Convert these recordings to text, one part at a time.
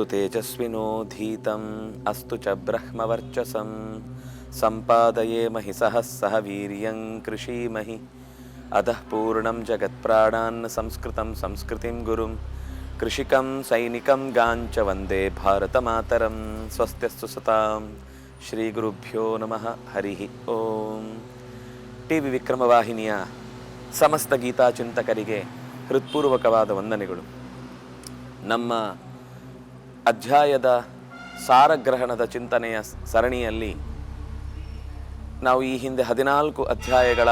ಅಸ್ತು ತೇಜಸ್ವಿನೋ ಧೀತಂ ಅಸ್ತು ಚ ಬ್ರಹ್ಮವರ್ಚಸಂ ಸಂಪಾದಯೇಮಹಿ ಸಹ ಸಹ ವೀರ್ಯಂ ಕೃಷೀಮಹಿ ಅಧಃ ಪೂರ್ಣಂ ಜಗತ್ಪ್ರಾಣಾನ್ ಸಂಸ್ಕೃತಂ ಸಂಸ್ಕೃತಿಂ ಗುರುಂ ಕೃಷಿಕಂ ಸೈನಿಕಂ ಗಾಂಚ ವಂದೇ ಭಾರತಮಾತರಂ ಸ್ವಸ್ತ್ಯಸ್ತು ಸತಾಂ ಶ್ರೀ ಗುರುಭ್ಯೋ ನಮಃ ಹರಿ ಓಂ ಟಿ ವಿ ವಿಕ್ರಮವಾಹಿನಿಯ ಸಮಸ್ತ ಗೀತಾ ಚಿಂತಕರಿಗೆ ಹೃತ್ಪೂರ್ವಕವಾದ ವಂದನೆಗಳು. ನಮ್ಮ ಅಧ್ಯಾಯದ ಸಾರಗ್ರಹಣದ ಚಿಂತನೆಯ ಸರಣಿಯಲ್ಲಿ ನಾವು ಈ ಹಿಂದೆ ಹದಿನಾಲ್ಕು ಅಧ್ಯಾಯಗಳ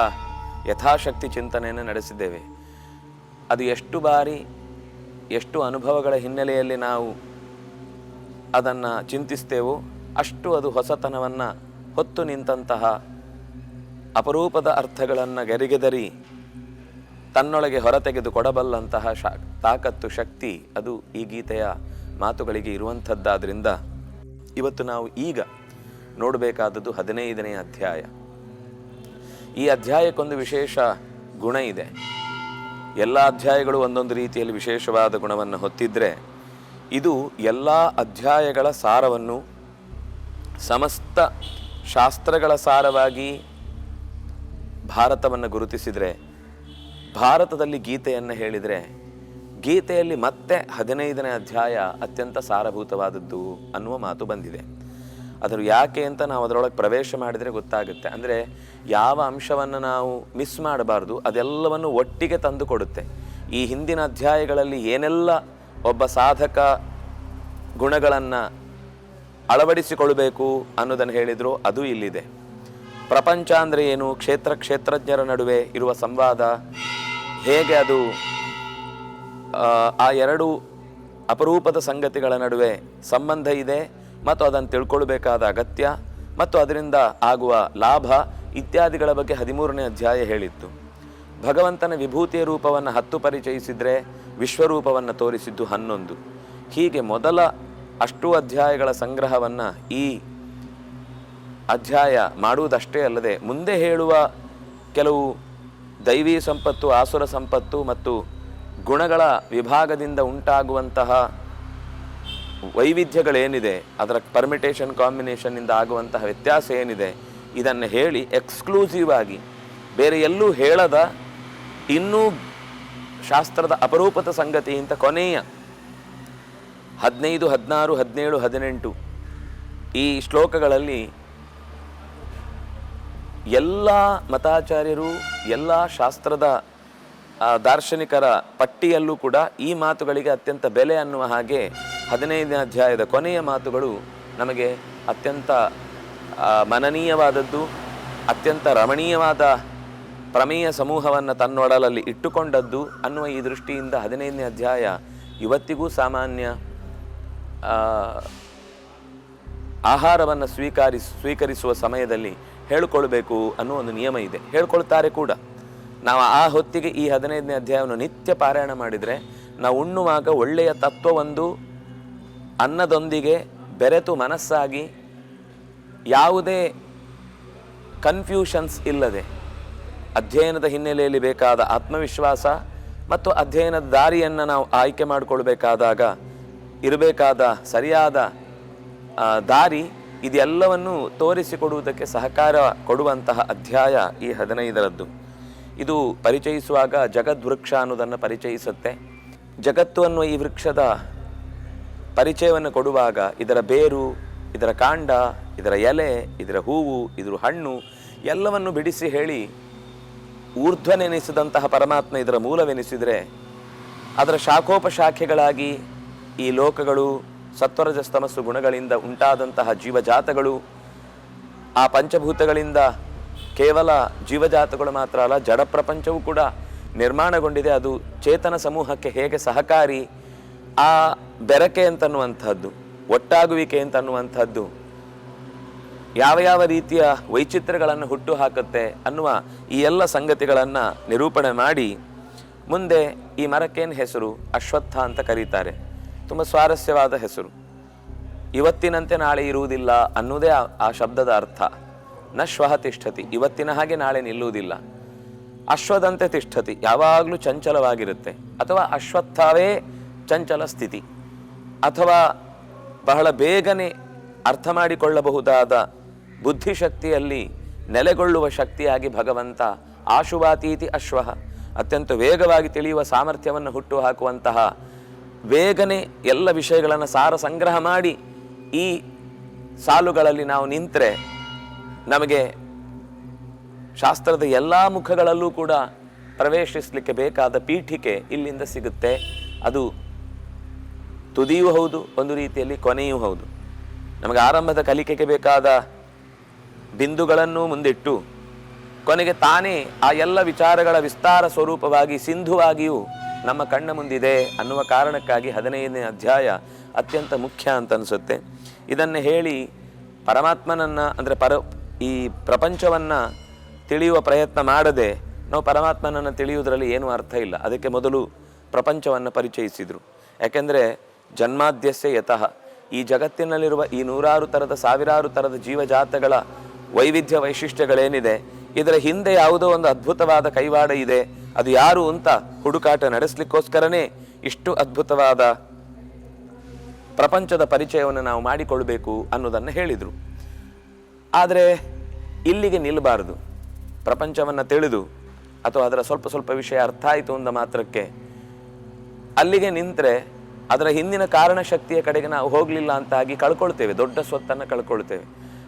ಯಥಾಶಕ್ತಿ ಚಿಂತನೆಯನ್ನು ನಡೆಸಿದ್ದೇವೆ. ಅದು ಎಷ್ಟು ಬಾರಿ, ಎಷ್ಟು ಅನುಭವಗಳ ಹಿನ್ನೆಲೆಯಲ್ಲಿ ನಾವು ಅದನ್ನು ಚಿಂತಿಸ್ತೇವೋ ಅಷ್ಟು ಅದು ಹೊಸತನವನ್ನು ಹೊತ್ತು ನಿಂತಹ ಅಪರೂಪದ ಅರ್ಥಗಳನ್ನು ಗರಿಗೆದರಿ ತನ್ನೊಳಗೆ ಹೊರತೆಗೆದು ಕೊಡಬಲ್ಲಂತಹ ಶಾ, ತಾಕತ್ತು, ಶಕ್ತಿ ಅದು ಈ ಗೀತೆಯ ಮಾತುಗಳಿಗೆ ಇರುವಂಥದ್ದಾದ್ದರಿಂದ ಇವತ್ತು ನಾವು ಈಗ ನೋಡಬೇಕಾದದ್ದು ಹದಿನೈದನೇ ಅಧ್ಯಾಯ. ಈ ಅಧ್ಯಾಯಕ್ಕೊಂದು ವಿಶೇಷ ಗುಣ ಇದೆ. ಎಲ್ಲ ಅಧ್ಯಾಯಗಳು ಒಂದೊಂದು ರೀತಿಯಲ್ಲಿ ವಿಶೇಷವಾದ ಗುಣವನ್ನು ಹೊತ್ತಿದ್ರೆ ಇದು ಎಲ್ಲ ಅಧ್ಯಾಯಗಳ ಸಾರವನ್ನು ಸಮಸ್ತ ಶಾಸ್ತ್ರಗಳ ಸಾರವಾಗಿ ಭಾರತವನ್ನು ಗುರುತಿಸಿದರೆ, ಭಾರತದಲ್ಲಿ ಗೀತೆಯನ್ನು ಹೇಳಿದರೆ ಗೀತೆಯಲ್ಲಿ ಮತ್ತೆ ಹದಿನೈದನೇ ಅಧ್ಯಾಯ ಅತ್ಯಂತ ಸಾರಭೂತವಾದದ್ದು ಅನ್ನುವ ಮಾತು ಬಂದಿದೆ. ಅದರ ಯಾಕೆ ಅಂತ ನಾವು ಅದರೊಳಗೆ ಪ್ರವೇಶ ಮಾಡಿದರೆ ಗೊತ್ತಾಗುತ್ತೆ. ಅಂದರೆ ಯಾವ ಅಂಶವನ್ನು ನಾವು ಮಿಸ್ ಮಾಡಬಾರ್ದು, ಅದೆಲ್ಲವನ್ನು ಒಟ್ಟಿಗೆ ತಂದು ಕೊಡುತ್ತೆ. ಈ ಹಿಂದಿನ ಅಧ್ಯಾಯಗಳಲ್ಲಿ ಏನೆಲ್ಲ ಒಬ್ಬ ಸಾಧಕ ಗುಣಗಳನ್ನು ಅಳವಡಿಸಿಕೊಳ್ಬೇಕು ಅನ್ನೋದನ್ನು ಹೇಳಿದ್ರು ಅದು ಇಲ್ಲಿದೆ. ಪ್ರಪಂಚ ಅಂದರೆ ಏನು? ಕ್ಷೇತ್ರ ಕ್ಷೇತ್ರಜ್ಞರ ನಡುವೆ ಇರುವ ಸಂವಾದ. ಹೇಗೆ ಅದು ಆ, ಎರಡು ಅಪರೂಪದ ಸಂಗತಿಗಳ ನಡುವೆ ಸಂಬಂಧ ಇದೆ ಮತ್ತು ಅದನ್ನು ತಿಳ್ಕೊಳ್ಬೇಕಾದ ಅಗತ್ಯ ಮತ್ತು ಅದರಿಂದ ಆಗುವ ಲಾಭ ಇತ್ಯಾದಿಗಳ ಬಗ್ಗೆ ಹದಿಮೂರನೇ ಅಧ್ಯಾಯ ಹೇಳಿತ್ತು. ಭಗವಂತನ ವಿಭೂತಿಯ ರೂಪವನ್ನು ಹತ್ತು ಪರಿಚಯಿಸಿದರೆ ವಿಶ್ವರೂಪವನ್ನು ತೋರಿಸಿದ್ದು ಹನ್ನೊಂದು. ಹೀಗೆ ಮೊದಲ ಅಷ್ಟು ಅಧ್ಯಾಯಗಳ ಸಂಗ್ರಹವನ್ನು ಈ ಅಧ್ಯಾಯ ಮಾಡುವುದಷ್ಟೇ ಅಲ್ಲದೆ ಮುಂದೆ ಹೇಳುವ ಕೆಲವು ದೈವಿ ಸಂಪತ್ತು ಆಸುರ ಸಂಪತ್ತು ಮತ್ತು ಗುಣಗಳ ವಿಭಾಗದಿಂದ ಉಂಟಾಗುವಂತಹ ವೈವಿಧ್ಯಗಳೇನಿದೆ, ಅದರ ಪರ್ಮಿಟೇಷನ್ ಕಾಂಬಿನೇಷನ್ನಿಂದ ಆಗುವಂತಹ ವ್ಯತ್ಯಾಸ ಏನಿದೆ, ಇದನ್ನು ಹೇಳಿ ಎಕ್ಸ್ಕ್ಲೂಸಿವ್ ಆಗಿ ಬೇರೆ ಎಲ್ಲೂ ಹೇಳದ ಇನ್ನೂ ಶಾಸ್ತ್ರದ ಅಪರೂಪದ ಸಂಗತಿ ಅಂತ ಕೊನೆಯ ಹದಿನೈದು, ಹದಿನಾರು, ಹದಿನೇಳು, ಹದಿನೆಂಟು ಈ ಶ್ಲೋಕಗಳಲ್ಲಿ ಎಲ್ಲ ಮತಾಚಾರ್ಯರು, ಎಲ್ಲ ಶಾಸ್ತ್ರದ ದಾರ್ಶನಿಕರ ಪಟ್ಟಿಯಲ್ಲೂ ಕೂಡ ಈ ಮಾತುಗಳಿಗೆ ಅತ್ಯಂತ ಬೆಲೆ ಅನ್ನುವ ಹಾಗೆ ಹದಿನೈದನೇ ಅಧ್ಯಾಯದ ಕೊನೆಯ ಮಾತುಗಳು ನಮಗೆ ಅತ್ಯಂತ ಮನನೀಯವಾದದ್ದು, ಅತ್ಯಂತ ರಮಣೀಯವಾದ ಪ್ರಮೇಯ ಸಮೂಹವನ್ನು ತನ್ನೊಡಲಲ್ಲಿ ಇಟ್ಟುಕೊಂಡದ್ದು ಅನ್ನುವ ಈ ದೃಷ್ಟಿಯಿಂದ ಹದಿನೈದನೇ ಅಧ್ಯಾಯ ಇವತ್ತಿಗೂ ಸಾಮಾನ್ಯ ಆಹಾರವನ್ನು ಸ್ವೀಕರಿಸ್ ಸ್ವೀಕರಿಸುವ ಸಮಯದಲ್ಲಿ ಹೇಳಿಕೊಳ್ಬೇಕು ಅನ್ನೋ ಒಂದು ನಿಯಮ ಇದೆ. ಹೇಳ್ಕೊಳ್ತಾರೆ ಕೂಡ. ನಾವು ಆ ಹೊತ್ತಿಗೆ ಈ ಹದಿನೈದನೇ ಅಧ್ಯಾಯವನ್ನು ನಿತ್ಯ ಪಾರಾಯಣ ಮಾಡಿದರೆ ನಾವು ಉಣ್ಣುವಾಗ ಒಳ್ಳೆಯ ತತ್ವವೊಂದು ಅನ್ನದೊಂದಿಗೆ ಬೆರೆತು ಮನಸ್ಸಾಗಿ ಯಾವುದೇ ಕನ್ಫ್ಯೂಷನ್ಸ್ ಇಲ್ಲದೆ ಅಧ್ಯಯನದ ಹಿನ್ನೆಲೆಯಲ್ಲಿ ಬೇಕಾದ ಆತ್ಮವಿಶ್ವಾಸ ಮತ್ತು ಅಧ್ಯಯನದ ದಾರಿಯನ್ನು ನಾವು ಆಯ್ಕೆ ಮಾಡಿಕೊಳ್ಬೇಕಾದಾಗ ಇರಬೇಕಾದ ಸರಿಯಾದ ದಾರಿ ಇದೆಲ್ಲವನ್ನು ತೋರಿಸಿಕೊಡುವುದಕ್ಕೆ ಸಹಕಾರ ಕೊಡುವಂತಹ ಅಧ್ಯಾಯ ಈ ಹದಿನೈದರದ್ದು. ಇದು ಪರಿಚಯಿಸುವಾಗ ಜಗದ್ವೃಕ್ಷ ಅನ್ನೋದನ್ನು ಪರಿಚಯಿಸುತ್ತೆ. ಜಗತ್ತು ಅನ್ನುವ ಈ ವೃಕ್ಷದ ಪರಿಚಯವನ್ನು ಕೊಡುವಾಗ ಇದರ ಬೇರು, ಇದರ ಕಾಂಡ, ಇದರ ಎಲೆ, ಇದರ ಹೂವು, ಇದರ ಹಣ್ಣು ಎಲ್ಲವನ್ನು ಬಿಡಿಸಿ ಹೇಳಿ ಊರ್ಧ್ವನೆನಿಸಿದಂತಹ ಪರಮಾತ್ಮ ಇದರ ಮೂಲವೆನಿಸಿದರೆ ಅದರ ಶಾಖೋಪಶಾಖೆಗಳಾಗಿ ಈ ಲೋಕಗಳು, ಸತ್ವರಜಸ್ತಮಸ್ಸು ಗುಣಗಳಿಂದ ಉಂಟಾದಂತಹ ಜೀವಜಾತಗಳು ಆ ಪಂಚಭೂತಗಳಿಂದ ಕೇವಲ ಜೀವಜಾತಗಳು ಮಾತ್ರ ಅಲ್ಲ, ಜಡ ಪ್ರಪಂಚವೂ ಕೂಡ ನಿರ್ಮಾಣಗೊಂಡಿದೆ. ಅದು ಚೇತನ ಸಮೂಹಕ್ಕೆ ಹೇಗೆ ಸಹಕಾರಿ? ಆ ಬೆರಕೆ ಅಂತನ್ನುವಂಥದ್ದು, ಒಟ್ಟಾಗುವಿಕೆ ಅಂತನ್ನುವಂಥದ್ದು ಯಾವ ಯಾವ ರೀತಿಯ ವೈಚಿತ್ರ್ಯಗಳನ್ನು ಹುಟ್ಟು ಹಾಕುತ್ತೆ ಅನ್ನುವ ಈ ಎಲ್ಲ ಸಂಗತಿಗಳನ್ನು ನಿರೂಪಣೆ ಮಾಡಿ ಮುಂದೆ ಈ ಮರಕ್ಕೇನು ಹೆಸರು? ಅಶ್ವತ್ಥ ಅಂತ ಕರೀತಾರೆ. ತುಂಬ ಸ್ವಾರಸ್ಯವಾದ ಹೆಸರು. ಇವತ್ತಿನಂತೆ ನಾಳೆ ಇರುವುದಿಲ್ಲ ಅನ್ನೋದೇ ಆ- ಶಬ್ದದ ಅರ್ಥ. ನ ಶ್ವಃ ತಿಷ್ಠತಿ. ಇವತ್ತಿನ ಹಾಗೆ ನಾಳೆ ನಿಲ್ಲುವುದಿಲ್ಲ. ಅಶ್ವದಂತೆ ತಿಷ್ಠತಿ. ಯಾವಾಗಲೂ ಚಂಚಲವಾಗಿರುತ್ತೆ. ಅಥವಾ ಅಶ್ವತ್ಥವೇ ಚಂಚಲ ಸ್ಥಿತಿ. ಅಥವಾ ಬಹಳ ಬೇಗನೆ ಅರ್ಥ ಮಾಡಿಕೊಳ್ಳಬಹುದಾದ ಬುದ್ಧಿಶಕ್ತಿಯಲ್ಲಿ ನೆಲೆಗೊಳ್ಳುವ ಶಕ್ತಿಯಾಗಿ ಭಗವಂತ ಆಶುವಾತೀತಿ ಅಶ್ವ ಅತ್ಯಂತ ವೇಗವಾಗಿ ತಿಳಿಯುವ ಸಾಮರ್ಥ್ಯವನ್ನು ಹುಟ್ಟು ಹಾಕುವಂತಹ ಬೇಗನೆ ಎಲ್ಲ ವಿಷಯಗಳನ್ನು ಸಾರ ಸಂಗ್ರಹ ಮಾಡಿ ಈ ಸಾಲುಗಳಲ್ಲಿ ನಾವು ನಿಂತರೆ ನಮಗೆ ಶಾಸ್ತ್ರದ ಎಲ್ಲ ಮುಖಗಳಲ್ಲೂ ಕೂಡ ಪ್ರವೇಶಿಸಲಿಕ್ಕೆ ಬೇಕಾದ ಪೀಠಿಕೆ ಇಲ್ಲಿಂದ ಸಿಗುತ್ತೆ. ಅದು ತುದಿಯೂ ಹೌದು, ಒಂದು ರೀತಿಯಲ್ಲಿ ಕೊನೆಯೂ ಹೌದು. ನಮಗೆ ಆರಂಭದ ಕಲಿಕೆಗೆ ಬೇಕಾದ ಬಿಂದುಗಳನ್ನು ಮುಂದಿಟ್ಟು, ಕೊನೆಗೆ ತಾನೇ ಆ ಎಲ್ಲ ವಿಚಾರಗಳ ವಿಸ್ತಾರ ಸ್ವರೂಪವಾಗಿ, ಸಿಂಧುವಾಗಿಯೂ ನಮ್ಮ ಕಣ್ಣ ಮುಂದಿದೆ ಅನ್ನುವ ಕಾರಣಕ್ಕಾಗಿ ಹದಿನೈದನೇ ಅಧ್ಯಾಯ ಅತ್ಯಂತ ಮುಖ್ಯ ಅಂತ ಅನಿಸುತ್ತೆ. ಇದನ್ನು ಹೇಳಿ ಪರಮಾತ್ಮನನ್ನು, ಅಂದರೆ ಪರ ಈ ಪ್ರಪಂಚವನ್ನು ತಿಳಿಯುವ ಪ್ರಯತ್ನ ಮಾಡದೆ, ನಾವು ಪರಮಾತ್ಮನನ್ನು ತಿಳಿಯುವುದರಲ್ಲಿ ಏನೂ ಅರ್ಥ ಇಲ್ಲ. ಅದಕ್ಕೆ ಮೊದಲು ಪ್ರಪಂಚವನ್ನು ಪರಿಚಯಿಸಿದರು. ಯಾಕೆಂದರೆ, ಜನ್ಮಾದ್ಯಸ್ಯ ಯತಃ. ಈ ಜಗತ್ತಿನಲ್ಲಿರುವ ಈ ನೂರಾರು ಥರದ ಸಾವಿರಾರು ಥರದ ಜೀವಜಾತಗಳ ವೈವಿಧ್ಯ ವೈಶಿಷ್ಟ್ಯಗಳೇನಿದೆ, ಇದರ ಹಿಂದೆ ಯಾವುದೋ ಒಂದು ಅದ್ಭುತವಾದ ಕೈವಾಡ ಇದೆ, ಅದು ಯಾರು ಅಂತ ಹುಡುಕಾಟ ನಡೆಸಲಿಕ್ಕೋಸ್ಕರನೇ ಇಷ್ಟು ಅದ್ಭುತವಾದ ಪ್ರಪಂಚದ ಪರಿಚಯವನ್ನು ನಾವು ಮಾಡಿಕೊಳ್ಬೇಕು ಅನ್ನೋದನ್ನು ಹೇಳಿದರು. ಆದರೆ ಇಲ್ಲಿಗೆ ನಿಲ್ಲಬಾರದು. ಪ್ರಪಂಚವನ್ನು ತಿಳಿದು ಅಥವಾ ಅದರ ಸ್ವಲ್ಪ ಸ್ವಲ್ಪ ವಿಷಯ ಅರ್ಥ ಆಯಿತು ಅಂದ ಮಾತ್ರಕ್ಕೆ ಅಲ್ಲಿಗೆ ನಿಂತರೆ ಅದರ ಹಿಂದಿನ ಕಾರಣ ಶಕ್ತಿಯ ಕಡೆಗೆ ನಾವು ಹೋಗಲಿಲ್ಲ ಅಂತಾಗಿ ಕಳ್ಕೊಳ್ತೇವೆ, ದೊಡ್ಡ ಸ್ವತ್ತನ್ನು ಕಳ್ಕೊಳ್ತೇವೆ.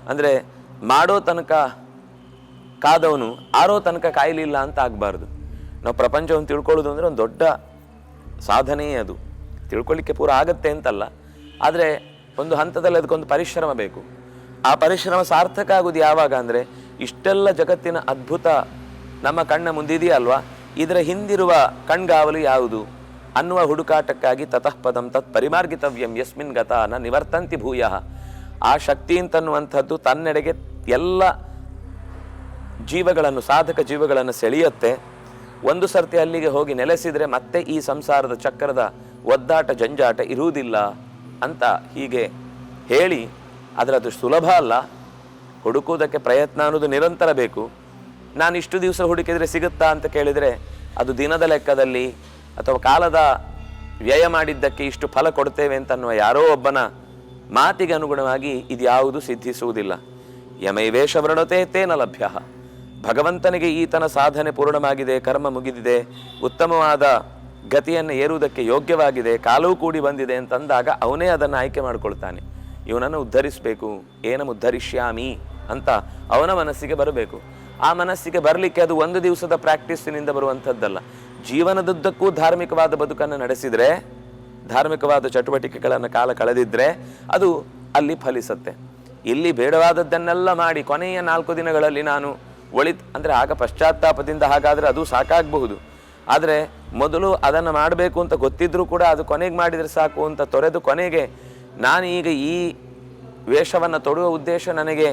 ಅಂದರೆ ಮಾಡೋ ತನಕ ಕಾದವನು, ಆರೋ ತನಕ ಕಾಯಲಿಲ್ಲ ಅಂತ ಆಗಬಾರ್ದು. ನಾವು ಪ್ರಪಂಚವನ್ನು ತಿಳ್ಕೊಳ್ಳೋದು ಅಂದರೆ ಒಂದು ದೊಡ್ಡ ಸಾಧನೆಯೇ ಅದು. ತಿಳ್ಕೊಳ್ಳಿಕ್ಕೆ ಪೂರ ಆಗತ್ತೆ ಅಂತಲ್ಲ. ಆದರೆ ಒಂದು ಹಂತದಲ್ಲಿ ಅದಕ್ಕೊಂದು ಪರಿಶ್ರಮ ಬೇಕು. ಆ ಪರಿಶ್ರಮ ಸಾರ್ಥಕ ಆಗೋದು ಯಾವಾಗ ಅಂದರೆ ಇಷ್ಟೆಲ್ಲ ಜಗತ್ತಿನ ಅದ್ಭುತ ನಮ್ಮ ಕಣ್ಣ ಮುಂದಿದೆಯಲ್ವಾ? ಇದರ ಹಿಂದಿರುವ ಕಣ್ಗಾವಲು ಯಾವುದು? ಅನ್ನುವ ಹುಡುಕಾಟಕ್ಕಾಗಿ ತತಃಪದಂ ತತ್ ಪರಿಮಾರ್ಗಿತವ್ಯಂ ಯಸ್ಮಿನ್ ಗತ ನ ನಿವರ್ತಂತಿ ಭೂಯ. ಆ ಶಕ್ತಿ ಅಂತನ್ನುವಂಥದ್ದು ತನ್ನೆಡೆಗೆ ಎಲ್ಲ ಜೀವಗಳನ್ನು, ಸಾಧಕ ಜೀವಗಳನ್ನು ಸೆಳೆಯುತ್ತೆ. ಒಂದು ಸರ್ತಿ ಅಲ್ಲಿಗೆ ಹೋಗಿ ನೆಲೆಸಿದರೆ ಮತ್ತೆ ಈ ಸಂಸಾರದ ಚಕ್ರದ ಒದ್ದಾಟ, ಜಂಜಾಟ ಇರುವುದಿಲ್ಲ ಅಂತ ಹೀಗೆ ಹೇಳಿ ಅದರದು ಸುಲಭ ಅಲ್ಲ. ಹುಡುಕುವುದಕ್ಕೆ ಪ್ರಯತ್ನ ಅನ್ನೋದು ನಿರಂತರ ಬೇಕು. ನಾನು ಇಷ್ಟು ದಿವಸ ಹುಡುಕಿದರೆ ಸಿಗುತ್ತಾ ಅಂತ ಕೇಳಿದರೆ ಅದು ದಿನದ ಲೆಕ್ಕದಲ್ಲಿ ಅಥವಾ ಕಾಲದ ವ್ಯಯ ಮಾಡಿದ್ದಕ್ಕೆ ಇಷ್ಟು ಫಲ ಕೊಡ್ತೇವೆ ಅಂತನ್ನುವ ಯಾರೋ ಒಬ್ಬನ ಮಾತಿಗೆ ಅನುಗುಣವಾಗಿ ಇದ್ಯಾವುದು ಸಿದ್ಧಿಸುವುದಿಲ್ಲ. ಯಮೈವೇಷ ವೃಣತೆ ತೇನ ಲಭ್ಯ. ಭಗವಂತನಿಗೆ ಈತನ ಸಾಧನೆ ಪೂರ್ಣವಾಗಿದೆ, ಕರ್ಮ ಮುಗಿದಿದೆ, ಉತ್ತಮವಾದ ಗತಿಯನ್ನು ಏರುವುದಕ್ಕೆ ಯೋಗ್ಯವಾಗಿದೆ, ಕಾಲವೂ ಕೂಡಿ ಬಂದಿದೆ ಅಂತಂದಾಗ ಅವನೇ ಅದನ್ನು ಆಯ್ಕೆ ಮಾಡಿಕೊಳ್ತಾನೆ. ಇವನನ್ನು ಉದ್ಧರಿಸಬೇಕು. ಏನ ಉದ್ಧರಿಷ್ಯಾಮಿ ಅಂತ ಅವನ ಮನಸ್ಸಿಗೆ ಬರಬೇಕು. ಆ ಮನಸ್ಸಿಗೆ ಬರಲಿಕ್ಕೆ ಅದು ಒಂದು ದಿವಸದ ಪ್ರಾಕ್ಟೀಸಿನಿಂದ ಬರುವಂಥದ್ದಲ್ಲ. ಜೀವನದುದ್ದಕ್ಕೂ ಧಾರ್ಮಿಕವಾದ ಬದುಕನ್ನು ನಡೆಸಿದರೆ, ಧಾರ್ಮಿಕವಾದ ಚಟುವಟಿಕೆಗಳನ್ನು ಕಾಲ ಕಳೆದಿದ್ದರೆ ಅದು ಅಲ್ಲಿ ಫಲಿಸುತ್ತೆ. ಇಲ್ಲಿ ಬೇಡವಾದದ್ದನ್ನೆಲ್ಲ ಮಾಡಿ ಕೊನೆಯ ನಾಲ್ಕು ದಿನಗಳಲ್ಲಿ ನಾನು ಒಳಿತ್, ಅಂದರೆ ಆಗ ಪಶ್ಚಾತ್ತಾಪದಿಂದ ಹಾಗಾದರೆ ಅದು ಸಾಕಾಗಬಹುದು. ಆದರೆ ಮೊದಲು ಅದನ್ನು ಮಾಡಬೇಕು ಅಂತ ಗೊತ್ತಿದ್ರೂ ಕೂಡ ಅದು ಕೊನೆಗೆ ಮಾಡಿದರೆ ಸಾಕು ಅಂತ ತೊರೆದು ಕೊನೆಗೆ ನಾನು ಈಗ ಈ ವೇಷವನ್ನು ತೊಡುವ ಉದ್ದೇಶ ನನಗೆ